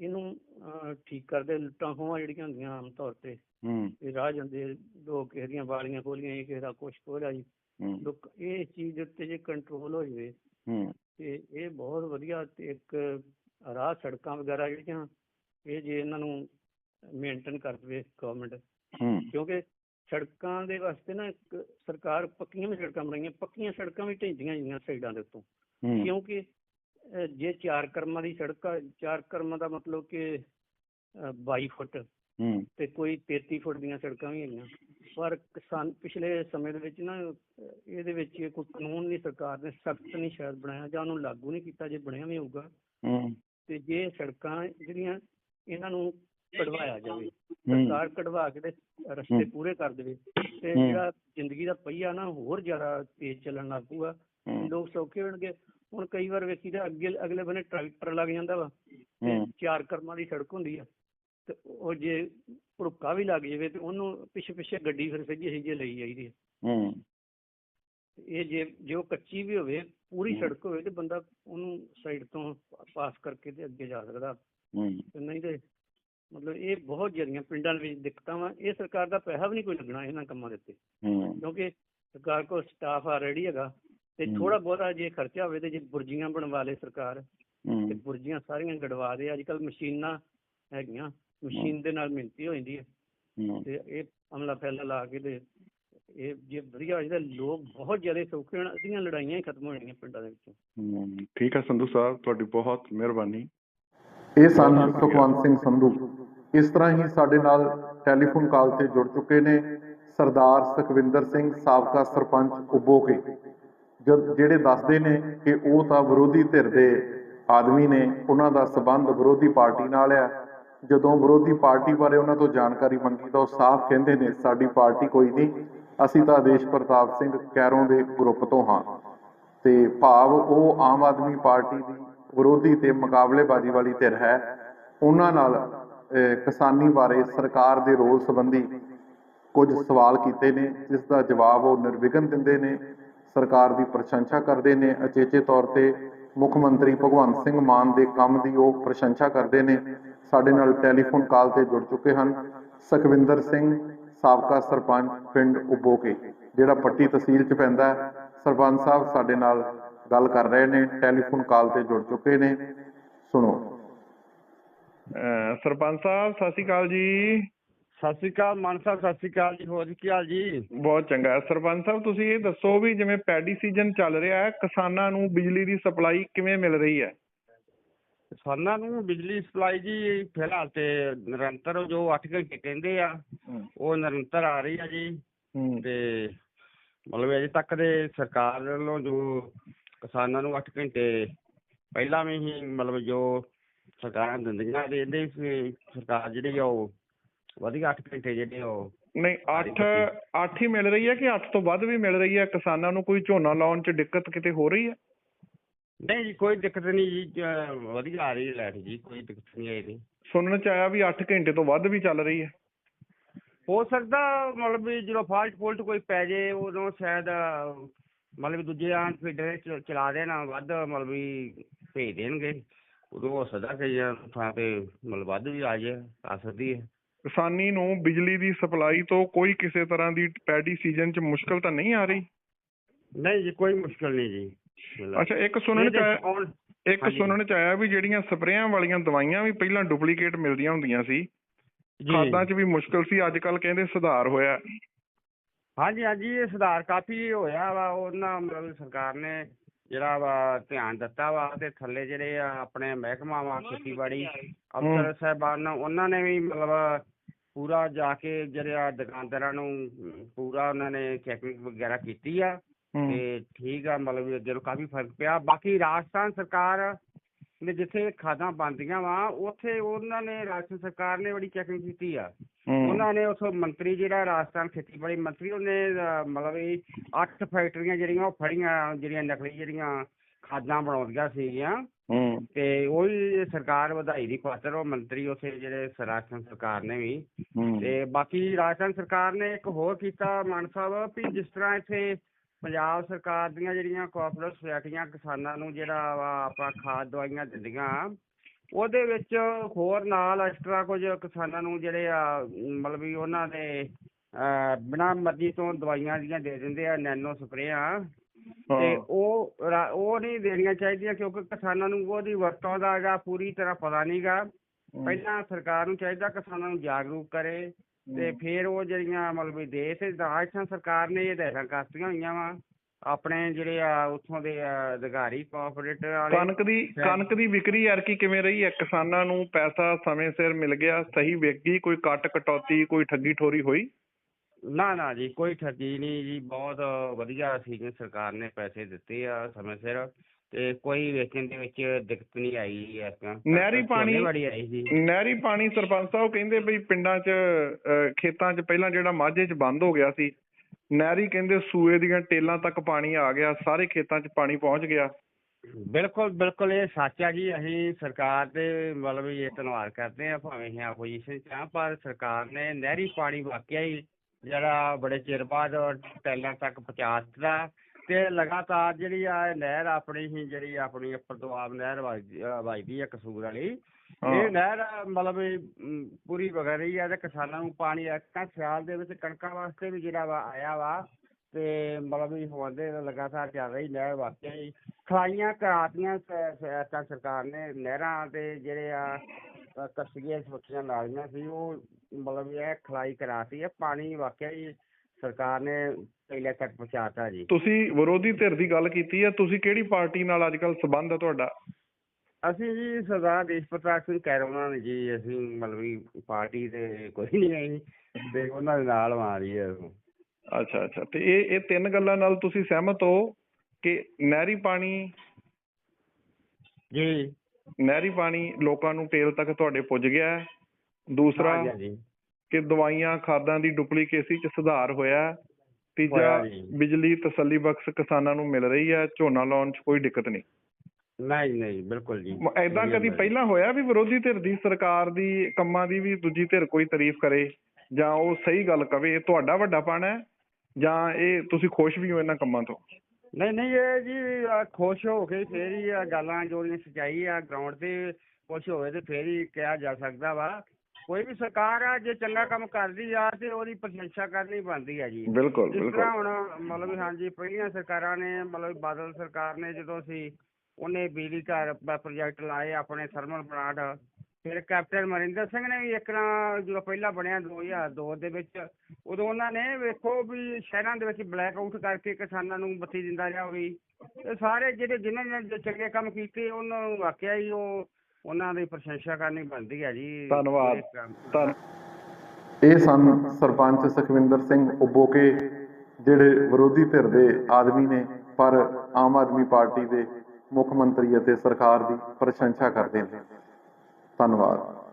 ਇਹਨੂੰ ਅਹ, ਠੀਕ ਕਰਦੇ ਲੁੱਟਾਂ ਖੋਹਾਂ ਜਿਹੜੀਆਂ ਹੁੰਦੀਆਂ ਆਮ ਤੌਰ ਤੇ। ਹੂੰ। ਇਹ ਰਾਹ ਜਾਂਦੇ ਲੋਕ ਕਿਸੇ ਦੀਆਂ ਵਾਲੀਆਂ ਖੋਲੀਆਂ ਇਹ ਕਿਸੇ ਦਾ ਕੁਛ ਖੋਲਿਆ ਜੀ। ਹੂੰ। ਲੋਕ ਇਹ ਚੀਜ਼ ਦੇ ਉੱਤੇ ਜੇ ਕੰਟਰੋਲ ਹੋ ਜਾਵੇ ਹੂੰ। ਤੇ ਇਹ ਬਹੁਤ ਵਧੀਆ ਤੇ ਇੱਕ ਰਾਹ ਸੜਕਾਂ ਵਗੈਰਾ ਜਿਹੜੀਆਂ ਇਹ ਜੇ ਇਹਨਾਂ ਨੂੰ ਮੇਨਟੇਨ ਕਰ ਦੇਵੇ ਗਵਰਨਮੈਂਟ ਕਿਉਂਕਿ ਸੜਕਾਂ ਦੇ ਵਾਸਤੇ ਨਾ ਇੱਕ ਸਰਕਾਰ ਪੱਕੀਆਂ ਵੀ ਸੜਕਾਂ ਬਣਾਈਆਂ ਪੱਕੀਆਂ ਸੜਕਾਂ ਵੀ ਢਹਿੰਦੀਆਂ ਜਿਹੀਆਂ ਸਾਈਡਾਂ ਦੇ ਉੱਤੋਂ। ਕਿਉਂਕਿ ਜੇ ਚਾਰ ਕਰਮਾਂ ਦੀ ਸੜਕ ਆ ਚਾਰ ਕਰਮਾਂ ਦਾ ਮਤਲਬ ਕਿ ਅਹ, 22 ਫੁੱਟ ਤੇ ਕੋਈ 33 ਫੁੱਟ ਦੀਆਂ ਸੜਕਾਂ ਵੀ ਹੈਗੀਆਂ। ਪਰ ਕਿਸਾਨ ਪਿਛਲੇ ਸਮੇਂ ਦੇ ਵਿੱਚ ਨਾ ਇਹਦੇ ਵਿੱਚ ਕੋਈ ਕਾਨੂੰਨ ਨਹੀਂ ਸਰਕਾਰ ਨੇ ਸਖਤ ਨਹੀਂ ਸ਼ਾਇਦ ਬਣਾਇਆ ਜਾਂ ਉਹਨੂੰ ਲਾਗੂ ਨਹੀਂ ਕੀਤਾ ਜੇ ਬਣਿਆ ਵੀ ਹੋਊਗਾ। ਤੇ ਜੇ ਸੜਕਾਂ ਜਿਹੜੀਆਂ ਇਹਨਾਂ ਨੂੰ ਕਢਵਾਇਆ ਜਾਵੇ ਸਰਕਾਰ ਕਢਵਾ ਕੇ ਤੇ ਰਸਤੇ। ਪੂਰੇ ਕਰ ਦੇਵੇ ਤੇ। ਜਿਹੜਾ ਜ਼ਿੰਦਗੀ ਦਾ ਪਹੀਆ ਨਾ ਹੋਰ ਜ਼ਿਆਦਾ ਤੇਜ਼ ਚੱਲਣ ਲੱਗ ਪਊਗਾ ਹੂੰ। ਲੋਕ ਸੌਖੇ ਹੋਣਗੇ। ਹੁਣ ਕਈ ਵਾਰ ਵੇਖੀ ਦਾ ਅੱਗੇ ਅਗਲੇ ਬੰਨੇ ਟਰੈਕਟਰ ਲੱਗ ਜਾਂਦਾ ਵਾ ਤੇ ਚਾਰ ਕਰਮਾਂ ਦੀ ਸੜਕ ਹੁੰਦੀ ਆ ਤੇ ਉਹ ਜੇ ਭੁੜਕਾ ਵੀ ਲੱਗ ਜਾਵੇ ਤੇ ਉਹਨੂੰ ਪਿੱਛੇ ਪਿੱਛੇ ਗੱਡੀ ਫਿਰ ਸੱਜੇ ਸੱਜੇ ਲਈ ਜਾਈਦੀ ਹੂੰ। ਇਹ ਜੇ ਜੇ ਕੱਚੀ ਵੀ ਹੋਵੇ ਪੂਰੀ। ਸੜਕ ਹੋਵੇ ਤੇ ਬੰਦਾ ਉਹਨੂੰ ਸਾਈਡ ਤੋਂ ਪਾਸ ਕਰਕੇ ਤੇ ਅੱਗੇ ਜਾ ਸਕਦਾ। ਹੂੰ। ਤੇ ਨਹੀਂ ਤੇ ਮਤਲਬ ਇਹ ਬਹੁਤ ਜ਼ਿਆਦੀਆਂ ਪਿੰਡਾਂ ਵਿੱਚ ਦਿੱਕਤਾਂ ਵਾ। ਇਹ ਸਰਕਾਰ ਦਾ ਪੈਸਾ ਵੀ ਨਹੀਂ ਕੋਈ ਲੱਗਣਾ ਇਹਨਾਂ ਕੰਮਾਂ ਦੇ ਉੱਤੇ। ਕਿਉਂਕਿ ਸਰਕਾਰ ਕੋਲ ਸਟਾਫ ਆਲਰੇਡੀ ਹੈਗਾ ਤੇ। ਥੋੜਾ ਬਹੁਤਾ ਜੇ ਖਰਚਾ ਹੋਵੇ ਤੇ ਜੇ ਬੁਰਜੀਆਂ ਬਣਵਾ ਲੇ ਸਰਕਾਰ ਤੇ ਬੁਰਜੀਆਂ ਸਾਰੀਆਂ ਗੜਵਾ ਦੇ। ਅੱਜ ਕੱਲ ਮਸ਼ੀਨਾਂ ਹੈਗੀਆਂ। ਮਸ਼ੀਨ ਦੇ ਨਾਲ ਮਿਹਨਤੀ ਹੋ ਜਾਂਦੀ ਹੂੰ। ਤੇ ਇਹ ਅਮਲਾ ਫੈਲਾ ਲਾ ਕੇ ਤੇ ਇਹ ਜੇ ਵਧੀਆ ਹੋ ਤਾਂ ਲੋਕ ਬਹੁਤ ਜ਼ਿਆਦਾ ਸੌਖੇ ਹੋਣ ਅੱਧੀਆਂ ਲੜਾਈਆਂ ਹੀ ਖਤਮ ਹੋ ਜਾਣੀਆਂ ਪਿੰਡਾਂ ਦੇ ਵਿੱਚੋਂ। ਹੂੰ ਠੀਕ ਹੈ ਸੰਧੂ ਸਾਹਿਬ ਤੁਹਾਡੀ ਬਹੁਤ ਮਿਹਰਬਾਨੀ। ਇਹ ਸਨ ਸੁਖਵੰਤ ਸਿੰਘ ਸੰਧੂ ਇਸ ਤਰ੍ਹਾਂ ਹੀ ਸਾਡੇ ਨਾਲ ਟੈਲੀਫੋਨ ਕਾਲ ਤੇ ਜੁੜ ਚੁੱਕੇ ਨੇ। ਸਰਦਾਰ ਸੁਖਵਿੰਦਰ ਸਿੰਘ ਸਾਬਕਾ ਸਰਪੰਚ ਉਬੋਕੇ ਜਦ ਜਿਹੜੇ ਦੱਸਦੇ ਨੇ ਕਿ ਉਹ ਤਾਂ ਵਿਰੋਧੀ ਧਿਰ ਦੇ ਆਦਮੀ ਨੇ ਉਹਨਾਂ ਦਾ ਸਬੰਧ ਵਿਰੋਧੀ ਪਾਰਟੀ ਨਾਲ ਆ। ਜਦੋਂ ਵਿਰੋਧੀ ਪਾਰਟੀ ਬਾਰੇ ਉਹਨਾਂ ਤੋਂ ਜਾਣਕਾਰੀ ਮੰਗੀ ਤਾਂ ਉਹ ਸਾਫ਼ ਕਹਿੰਦੇ ਨੇ ਸਾਡੀ ਪਾਰਟੀ ਕੋਈ ਨਹੀਂ ਅਸੀਂ ਤਾਂ ਆਦੇਸ਼ ਪ੍ਰਤਾਪ ਸਿੰਘ ਕੈਰੋਂ ਦੇ ਗਰੁੱਪ ਤੋਂ ਹਾਂ ਤੇ ਭਾਵ ਉਹ ਆਮ ਆਦਮੀ ਪਾਰਟੀ ਦੀ ਵਿਰੋਧੀ ਤੇ ਮੁਕਾਬਲੇਬਾਜ਼ੀ ਵਾਲੀ ਧਿਰ ਹੈ। ਉਹਨਾਂ ਨਾਲ ਕਿਸਾਨੀ ਬਾਰੇ ਸਰਕਾਰ ਦੇ ਰੋਲ ਸੰਬੰਧੀ ਕੁਝ ਸਵਾਲ ਕੀਤੇ ਨੇ, ਜਿਸ ਦਾ ਜਵਾਬ ਉਹ ਨਿਰਵਿਘਨ ਦਿੰਦੇ ਨੇ, ਸਰਕਾਰ ਦੀ ਪ੍ਰਸ਼ੰਸਾ ਕਰਦੇ ਨੇ, ਅਚੇਚੇ ਤੌਰ ਤੇ ਮੁੱਖ ਮੰਤਰੀ ਭਗਵੰਤ ਸਿੰਘ ਮਾਨ ਦੇ ਕੰਮ ਦੀ ਉਹ ਪ੍ਰਸ਼ੰਸਾ ਕਰਦੇ ਨੇ। ਸਾਡੇ ਨਾਲ ਟੈਲੀਫੋਨ ਕਾਲ ਤੇ ਜੁੜ ਚੁੱਕੇ ਹਨ। ਸੁਖਵਿੰਦਰ ਸਿੰਘ ਸਾਬਕਾ ਸਰਪੰਚ ਪਿੰਡ ਉਬੋਕੇ ਜਿਹੜਾ ਪੱਟੀ ਤਹਿਸੀਲ ਚ ਪੈਂਦਾ ਹੈ। ਸਰਪੰਚ ਸਾਹਿਬ ਸਾਡੇ ਨਾਲ ਗੱਲ ਕਰ ਰਹੇ ਨੇ ਟੈਲੀਫੋਨ ਕਾਲ ਤੇ ਜੁੜ ਚੁੱਕੇ ਨੇ। ਸੁਣੋ। ਸਰਪੰਚ ਸਾਹਿਬ ਸਤਿ ਸ਼੍ਰੀ ਅਕਾਲ ਜੀ। ਸਤਿ ਸ਼੍ਰੀ ਅਕਾਲ ਮਾਨ ਸਾਹਿਬ ਸਤਿ ਸ਼੍ਰੀ ਅਕਾਲ ਜੀ। ਹੋਰ ਕੀ ਹਾਲ ਜੀ? ਬਹੁਤ ਚੰਗਾ। ਹੈ। ਸਰਪੰਚ ਸਾਹਿਬ ਤੁਸੀਂ ਇਹ ਦੱਸੋ ਵੀ ਜਿਵੇਂ ਪੈਡੀ ਸੀਜ਼ਨ ਚੱਲ ਰਿਹਾ ਹੈ ਕਿਸਾਨਾਂ ਨੂੰ ਬਿਜਲੀ ਦੀ ਸਪਲਾਈ ਕਿਵੇਂ ਮਿਲ ਰਹੀ ਹੈ? ਕਿਸਾਨਾਂ ਨੂੰ ਬਿਜਲੀ ਸਪਲਾਈ ਜੀ ਫਿਲਹਾਲ ਤੇ ਨਿਰੰਤਰ ਜੋ 8 ਘੰਟੇ ਕਹਿੰਦੇ ਆ ਉਹ ਨਿਰੰਤਰ ਆ ਰਹੀ ਆ ਜੀ। ਹੂੰ। ਤੇ ਮਤਲਬ ਅਜੇ ਤੱਕ ਦੇ ਸਰਕਾਰ ਵੱਲੋਂ ਜੋ ਕਿਸਾਨਾਂ ਨੂੰ 8 ਘੰਟੇ ਪਹਿਲਾਂ ਵੀ ਹੀ ਮਤਲਬ ਜੋ ਸਰਕਾਰਾਂ ਦਿੰਦੀਆਂ ਤੇ ਇਹਦੇ ਵਿੱਚ ਸਰਕਾਰ ਜਿਹੜੀ ਆ ਉਹ ਵਧੀਆ 8 ਘੰਟੇ ਜਿਹੜੇ ਉਹ ਨਹੀਂ 8 8 ਹੀ ਮਿਲ ਰਹੀ ਹੈ ਕਿ 8 ਤੋਂ ਵੱਧ ਵੀ ਮਿਲ ਰਹੀ ਹੈ? ਕਿਸਾਨਾਂ ਨੂੰ ਕੋਈ ਝੋਨਾ ਲਾਉਣ 'ਚ ਦਿੱਕਤ ਕਿਤੇ ਹੋ ਰਹੀ ਹੈ? ਨਹੀਂ ਜੀ ਕੋਈ ਦਿੱਕਤ ਨਹੀਂ ਜੀ ਵਧੀਆ ਆ ਰਹੀ ਹੈ ਲਾਈਟ ਜੀ ਕੋਈ ਦਿੱਕਤ ਨਹੀਂ ਆਈ ਜੀ। ਸੁਣਨ 'ਚ ਆਇਆ ਵੀ 8 ਘੰਟੇ ਤੋਂ ਵੱਧ ਵੀ ਚੱਲ ਰਹੀ ਹੈ। ਹੋ ਸਕਦਾ ਮਤਲਬ ਵੀ ਜਦੋਂ ਫਾਲਟ ਫੁਲਟ ਕੋਈ ਪੈ ਜੇ ਉਦੋਂ ਸ਼ਾਇਦ ਮਤਲਬ ਵੀ ਦੂਜੇ ਆਂ ਫੀਡਰ ਚ ਚਲਾ ਦੇਣ ਵੱਧ ਮਤਲਬ ਵੀ ਭੇਜ ਦੇਣਗੇ। ਉਦੋਂ ਹੋ ਸਕਦਾ ਕਿ ਜਾਂ ਥਾਂ ਤੇ ਮਤਲਬ ਵੱਧ ਵੀ ਆ ਜਾਏ ਆ ਸਕਦੀ ਹੈ। ਕਿਸਾਨੀ ਨੂੰ ਬਿਜਲੀ ਦੀ ਸਪਲਾਈ ਤੋਂ ਕੋਈ ਕਿਸੇ ਤਰ੍ਹਾਂ ਦੀ ਪੈਡੀ ਸੀਜ਼ਨ 'ਚ ਮੁਸ਼ਕਲ ਤਾਂ ਨਹੀਂ ਆ ਰਹੀ? ਨਹੀਂ ਜੀ ਕੋਈ ਮੁਸ਼ਕਲ ਨਹੀਂ ਜੀ। ਅੱਛਾ ਇੱਕ ਸੁਣਨ 'ਚ ਆਇਆ ਇੱਕ। ਸੁਣਨ 'ਚ ਆਇਆ ਵੀ ਜਿਹੜੀਆਂ ਸਪਰੇਆਂ ਵਾਲੀਆਂ ਦਵਾਈਆਂ ਵੀ ਪਹਿਲਾਂ ਡੁਪਲੀਕੇਟ ਮਿਲਦੀਆਂ ਹੁੰਦੀਆਂ ਸੀ। ਖਾਦਾਂ 'ਚ ਵੀ ਮੁਸ਼ਕਲ ਸੀ ਅੱਜ ਕੱਲ ਕਹਿੰਦੇ ਸੁਧਾਰ ਹੋਇਆ। ਹਾਂਜੀ ਹਾਂਜੀ ਇਹ ਸੁਧਾਰ ਕਾਫੀ ਹੋਇਆ ਵਾ। ਉਹਨਾਂ ਮਤਲਬ ਸਰਕਾਰ ਨੇ ਜਿਹੜਾ ਵਾ ਧਿਆਨ ਦਿੱਤਾ ਵਾ ਤੇ ਥੱਲੇ ਜਿਹੜੇ ਆ ਆਪਣੇ ਮਹਿਕਮਾ ਵਾ ਖੇਤੀਬਾੜੀ ਅਫਸਰ ਸਾਹਿਬਾਨ ਉਹਨਾਂ ਨੇ ਵੀ ਮਤਲਬ ਪੂਰਾ ਜਾ ਕੇ ਜਿਹੜਾ ਦੁਕਾਨਦਾਰਾਂ ਨੂੰ ਪੂਰਾ ਉਹਨਾਂ ਨੇ ਚੈਕਿੰਗ ਵਗੈਰਾ ਕੀਤੀ ਆ। ਤੇ ਠੀਕ ਆ ਮਤਲਬ ਵੀ ਅੱਗੇ ਨਾਲੋਂ ਕਾਫੀ ਫ਼ਰਕ ਪਿਆ। ਬਾਕੀ ਰਾਜਸਥਾਨ ਸਰਕਾਰ ਨੇ ਜਿੱਥੇ ਖਾਦਾਂ ਬਣਦੀਆਂ ਵਾ ਉੱਥੇ ਉਹਨਾਂ ਨੇ ਰਾਜਸਥਾਨ ਸਰਕਾਰ ਨੇ ਬੜੀ ਚੈਕਿੰਗ ਕੀਤੀ ਆ। ਉਹਨਾਂ ਨੇ ਉਸ ਮੰਤਰੀ ਜਿਹੜਾ ਰਾਜਸਥਾਨ ਖੇਤੀਬਾੜੀ ਮੰਤਰੀ ਉਹਨੇ ਅਹ, ਮਤਲਬ ਇਹ ਅੱਠ ਫੈਕਟਰੀਆਂ ਜਿਹੜੀਆਂ ਉਹ ਫੜੀਆਂ ਜਿਹੜੀਆਂ ਨਕਲੀ ਜਿਹੜੀਆਂ ਖਾਦਾਂ ਬਣਾਉਂਦੀਆਂ ਸੀਗੀਆਂ। ਹੂੰ। ਤੇ ਉਹੀ ਸਰਕਾਰ ਵਧਾਈ ਦੀ ਖਾਤਰ ਉਹ ਮੰਤਰੀ ਉਸੇ ਜਿਹੜੇ ਸ- ਰਾਜਸਥਾਨ ਸਰਕਾਰ ਨੇ ਵੀ। ਹੂੰ। ਤੇ ਬਾਕੀ ਰਾਜਸਥਾਨ ਸਰਕਾਰ ਨੇ ਇੱਕ ਹੋਰ ਕੀਤਾ ਮਾਨ ਸਾਹਿਬ ਵੀ ਜਿਸ ਤਰ੍ਹਾਂ ਇੱਥੇ ਪੰਜਾਬ ਸਰਕਾਰ ਦੀਆਂ ਜਿਹੜੀਆਂ ਕੋਆਪਰੇਟਿਵ ਸੁਸਾਇਟੀਆਂ ਕਿਸਾਨਾਂ ਨੂੰ ਜਿਹੜਾ ਵਾ ਆਪਾਂ ਖਾਦ ਦਵਾਈਆਂ ਦਿੰਦੀਆਂ ਉਹਦੇ ਵਿੱਚ ਹੋਰ ਨਾਲ ਐਕਸਟਰਾ ਕੁਝ ਕਿਸਾਨਾਂ ਨੂੰ ਜਿਹੜੇ ਆ ਮਤਲਬ ਵੀ ਉਹਨਾਂ ਦੇ ਬਿਨਾਂ ਮਰਜ਼ੀ ਤੋਂ ਦਵਾਈਆਂ ਦੀਆਂ ਦੇ ਦਿੰਦੇ ਆ ਨੈਨੋ ਸਪਰੇਆਂ ਤੇ ਉਹ ਰਾ- ਉਹ ਨਹੀਂ ਦੇਣੀਆਂ ਚਾਹੀਦੀਆਂ ਕਿਉਂਕਿ ਕਿਸਾਨਾਂ ਨੂੰ ਉਹਦੀ ਵਰਤੋਂ ਦਾ ਹੈਗਾ ਪੂਰੀ ਤਰ੍ਹਾਂ ਪਤਾ ਨਹੀਂਗਾ ਪਹਿਲਾਂ ਸਰਕਾਰ ਨੂੰ ਚਾਹੀਦਾ ਕਿਸਾਨਾਂ ਨੂੰ ਜਾਗਰੂਕ ਕਰੇ ਤੇ ਫਿਰ ਉਹ ਜਿਹੜੀਆਂ ਮਤਲਬ ਵੀ ਦੇ ਤੇ ਰਾਜਸਥਾਨ ਸਰਕਾਰ ਨੇ ਇਹ ਹਦਾਇਤਾਂ ਕਰਤੀਆਂ ਹੋਈਆਂ ਵਾ। ਆਪਣੇ ਜਿਹੜੇ ਆ ਉੱਥੋਂ ਦੇ ਅਧਿਕਾਰੀ ਕੋਆਪਰੇਟਰ ਵਾਲੇ। ਕਣਕ ਦੀ ਕਣਕ ਦੀ ਵਿਕਰੀ ਯਾਰ ਕੀ ਕਿਵੇਂ ਰਹੀ? ਹੈ ਕਿਸਾਨਾਂ ਨੂੰ ਪੈਸਾ ਸਮੇਂ ਸਿਰ ਮਿਲ ਗਿਆ ਸਹੀ ਵਿਕ ਗਈ ਕੋਈ ਕੱਟ ਕਟੌਤੀ ਕੋਈ ਠੱਗੀ ਠੋਰੀ ਹੋਈ? ਨਾ ਨਾ ਜੀ ਕੋਈ ਠੱਗੀ ਨਹੀਂ ਜੀ ਬਹੁਤ ਵਧੀਆ ਸੀ ਸਰਕਾਰ ਨੇ ਪੈਸੇ ਦਿੱਤੇ ਆ ਸਮੇਂ ਸਿਰ। ਤੇ ਕੋਈ ਵੇਚਣ ਦੇ ਵਿੱਚ ਦਿੱਕਤ ਨਹੀਂ ਆਈ ਇਸ ਤਰ੍ਹਾਂ। ਨਹਿਰੀ ਪਾਣੀ- ਬੜੀ ਆਈ ਸੀ। ਨਹਿਰੀ ਪਾਣੀ ਸਰਪੰਚ ਸਾਹਿਬ ਕਹਿੰਦੇ ਬਈ ਪਿੰਡਾਂ 'ਚ ਅਹ, ਖੇਤਾਂ 'ਚ ਪਹਿਲਾਂ ਜਿਹੜਾ ਮਾਝੇ 'ਚ ਬੰਦ ਹੋ ਗਿਆ ਸੀ ਨਹਿਰੀ ਕਹਿੰਦੇ ਸੂਏ ਦੀਆਂ ਟੇਲਾਂ ਤੱਕ ਪਾਣੀ ਆ ਗਿਆ ਸਾਰੇ ਖੇਤਾਂ 'ਚ ਪਾਣੀ ਪਹੁੰਚ ਗਿਆ। ਬਿਲਕੁਲ ਬਿਲਕੁਲ ਇਹ ਸੱਚ ਆ ਜੀ ਅਸੀਂ ਸਰਕਾਰ ਤੇ ਮਤਲਬ ਇਹ ਧੰਨਵਾਦ ਕਰਦੇ ਆ ਭਾਵੇਂ ਅਸੀਂ ਆਪੋਜੀਸ਼ਨ ਚ ਆ ਪਰ ਸਰਕਾਰ ਨੇ ਨਹਿਰੀ ਪਾਣੀ ਵਾਕਿਆ ਹੀ ਜਿਹੜਾ ਬੜੇ ਚਿਰ ਬਾਅਦ ਟੈਲਾਂ ਤੱਕ ਪਹੁੰਚਾ ਦਿੱਤਾ। ਤੇ ਲਗਾਤਾਰ ਜਿਹੜੀ ਆ ਇਹ ਨਹਿਰ ਆਪਣੀ ਹੀ ਜਿਹੜੀ ਆਪਣੀ ਉੱਪਰ ਦੁਆਬ ਨਹਿਰ ਵਗਦੀ ਅਹ ਵਗਦੀ ਆ ਕਸੂਰ ਵਾਲੀ। ਇਹ ਨਹਿਰ ਮਤਲਬ ਇਹ, ਪੂਰੀ ਵਗ ਰਹੀ ਆ ਤੇ ਕਿਸਾਨਾਂ ਨੂੰ ਪਾਣੀ ਇੱਕ ਸਿਆਲ ਦੇ ਵਿੱਚ ਕਣਕਾਂ ਵਾਸਤੇ ਵੀ ਜਿਹੜਾ ਵਾ ਆਇਆ ਵਾ ਤੇ ਮਤਲਬ ਵੀ ਹੋਂਦੇ ਲਗਾਤਾਰ ਚੱਲ ਰਹੀ ਨਹਿਰ ਵਾਕਿਆ ਹੀ ਖਲਾਈਆਂ ਕਰਾਤੀਆਂ ਸ- ਸ- ਤਾਂ ਸਰਕਾਰ ਨੇ ਨਹਿਰਾਂ ਤੇ ਜਿਹੜੇ ਆ ਅ, ਕਸਬੀਆਂ ਸੁੱਖੀਆਂ ਨਾਲੀਆਂ ਸੀ ਉਹ ਮਤਲਬ ਇਹ ਖਲਾਈ ਕਰਾਤੀ ਹੈ ਪਾਣੀ ਵਾਕਿਆ ਹੀ ਸਰਕਾਰ ਨੇ ਪਹਿਲੇ ਤੱਕ ਪਹੁੰਚਾਤਾ ਜੀ। ਤੁਸੀਂ ਵਿਰੋਧੀ ਧਿਰ ਦੀ ਗੱਲ ਕੀਤੀ ਹੈ ਤੁਸੀਂ ਕਿਹੜੀ ਪਾਰਟੀ ਨਾਲ ਅੱਜ ਕੱਲ ਸੰਬੰਧ ਹੈ ਤੁਹਾਡਾ? ਅਸੀਂ ਜੀ ਸਰਦਾਰ ਦੇਸ਼ ਪ੍ਰਤਾਪ ਸਿੰਘ ਕੈਰੋਨਾ ਨੇ ਜੀ ਅਸੀਂ ਮਤਲਬ ਵੀ ਪਾਰਟੀ ਤੇ ਕੋਈ ਨਹੀਂ ਆਈ ਤੇ ਉਹਨਾਂ ਦੇ ਨਾਲ ਮਾਰੀ ਹੈ ਅੱਛਾ ਅੱਛਾ। ਤੇ ਇਹ ਇਹ ਤਿੰਨ ਗੱਲਾਂ ਨਾਲ ਤੁਸੀਂ ਸਹਿਮਤ ਹੋ ਕਿ ਨਹਿਰੀ ਪਾਣੀ ਜੀ। ਨਹਿਰੀ ਪਾਣੀ ਲੋਕਾਂ ਨੂੰ ਟੇਲ ਤੱਕ ਤੁਹਾਡੇ ਪੁੱਜ ਗਿਆ ਹੈ? ਦੂਸਰਾ ਕਿ ਦਵਾਈਆਂ ਖਾਦਾਂ ਦੀ ਡੁਪਲੀਕੇਸੀ ਚ ਸੁਧਾਰ ਹੋਇਆ ਹੈ। ਤੀਜਾ। ਬਿਜਲੀ ਤਸੱਲੀ ਬਖਸ਼ ਕਿਸਾਨਾਂ ਨੂੰ ਮਿਲ ਰਹੀ ਹੈ ਝੋਨਾ ਲਾਉਣ ਚ ਕੋਈ ਦਿੱਕਤ ਨਹੀਂ ਨਹੀਂ ਨਹੀਂ ਬਿਲਕੁਲ ਜੀ ਐਦਾਂ ਕਦੀ। ਪਹਿਲਾਂ ਹੋਇਆ ਵੀ ਵਿਰੋਧੀ ਧਿਰ ਦੀ ਸਰਕਾਰ ਦੀ ਕੰਮਾਂ ਦੀ ਵੀ ਦੂਜੀ ਧਿਰ ਕੋਈ ਤਾਰੀਫ ਕਰੇ ਜਾਂ ਉਹ ਸਹੀ ਗੱਲ ਕਵੇ ਇਹ ਤੁਹਾਡਾ ਵੱਡਾਪਣ ਹੈ ਜਾਂ ਇਹ ਤੁਸੀਂ ਖੁਸ਼ ਵੀ ਹੋ ਇਹਨਾਂ ਕੰਮਾਂ ਤੋਂ ਨਹੀਂ ਨਹੀਂ ਇਹ ਜੀ ਖੁਸ਼ ਹੋ ਕੇ ਫੇਰ ਹੀ ਆ ਗੱਲਾਂ ਜੋ ਸਚਾਈ ਆ ਗਰਾਊਂਡ ਤੇ ਖੁਸ਼ ਹੋਵੇ ਤੇ ਫੇਰ ਹੀ ਕਿਹਾ ਜਾ ਸਕਦਾ ਵਾ ਕੋਈ ਵੀ ਸਰਕਾਰ ਆ ਜੇ ਚੰਗਾ ਕੰਮ ਕਰਦੀ ਆ ਤੇ ਉਹਦੀ ਪ੍ਰਸ਼ੰਸਾ ਕਰਨੀ ਬਣਦੀ ਆ ਜੀ। ਬਿਲਕੁਲ ਬਿਲਕੁਲ ਤਰ੍ਹਾਂ ਹੁਣ ਮਤਲਬ ਹਾਂਜੀ ਪਹਿਲੀਆਂ ਸਰਕਾਰਾਂ ਨੇ ਮਤਲਬ ਬਾਦਲ ਸਰਕਾਰ ਨੇ ਜਦੋਂ ਸੀ ਉਹਨੇ ਬਿਜਲੀ ਘਰ ਪ੍ਰੋਜੈਕਟ ਲਾਏ ਆਪਣੇ ਥਰਮਲ ਪਲਾਂਟ ਫਿਰ ਕੈਪਟਨ ਮਰਿੰਦਰ ਸਿੰਘ ਨੇ ਵੀ ਇੱਕ ਨਾ ਜਦੋਂ ਪਹਿਲਾਂ ਬਣਿਆ 2002 ਦੇ ਵਿੱਚ ਉਦੋਂ ਉਹਨਾਂ ਨੇ ਵੇਖੋ ਵੀ ਸ਼ਹਿਰਾਂ ਦੇ ਵਿੱਚ ਬਲੈਕ ਆਊਟ ਕਰਕੇ ਕਿਸਾਨਾਂ ਨੂੰ ਬੱਤੀ ਦਿੰਦਾ ਰਿਹਾ ਵੀ। ਇਹ ਸਾਰੇ ਜਿਹੜੇ ਜਿਨ੍ਹਾਂ ਨੇ ਚੰਗੇ ਕੰਮ ਕੀਤੇ ਉਹਨਾਂ ਨੂੰ ਵਾਕਿਆ ਹੀ ਉਹ ਉਹਨਾਂ ਦੀ ਪ੍ਰਸ਼ੰਸਾ ਕਰਨੀ ਬਣਦੀ ਹੈ ਜੀ। ਧੰਨਵਾਦ। ਇਹ ਕੰਮ- ਧੰਨ ਇਹ ਸਨ ਸਰਪੰਚ ਸੁਖਵਿੰਦਰ ਸਿੰਘ ਉਬੋਕੇ ਜਿਹੜੇ ਵਿਰੋਧੀ ਧਿਰ ਦੇ ਆਦਮੀ ਨੇ ਪਰ ਆਮ ਆਦਮੀ ਪਾਰਟੀ ਦੇ ਮੁੱਖ ਮੰਤਰੀ ਅਤੇ ਸਰਕਾਰ ਦੀ ਪ੍ਰਸ਼ੰਸਾ ਕਰਦੇ ਨੇ। ਧੰਨਵਾਦ।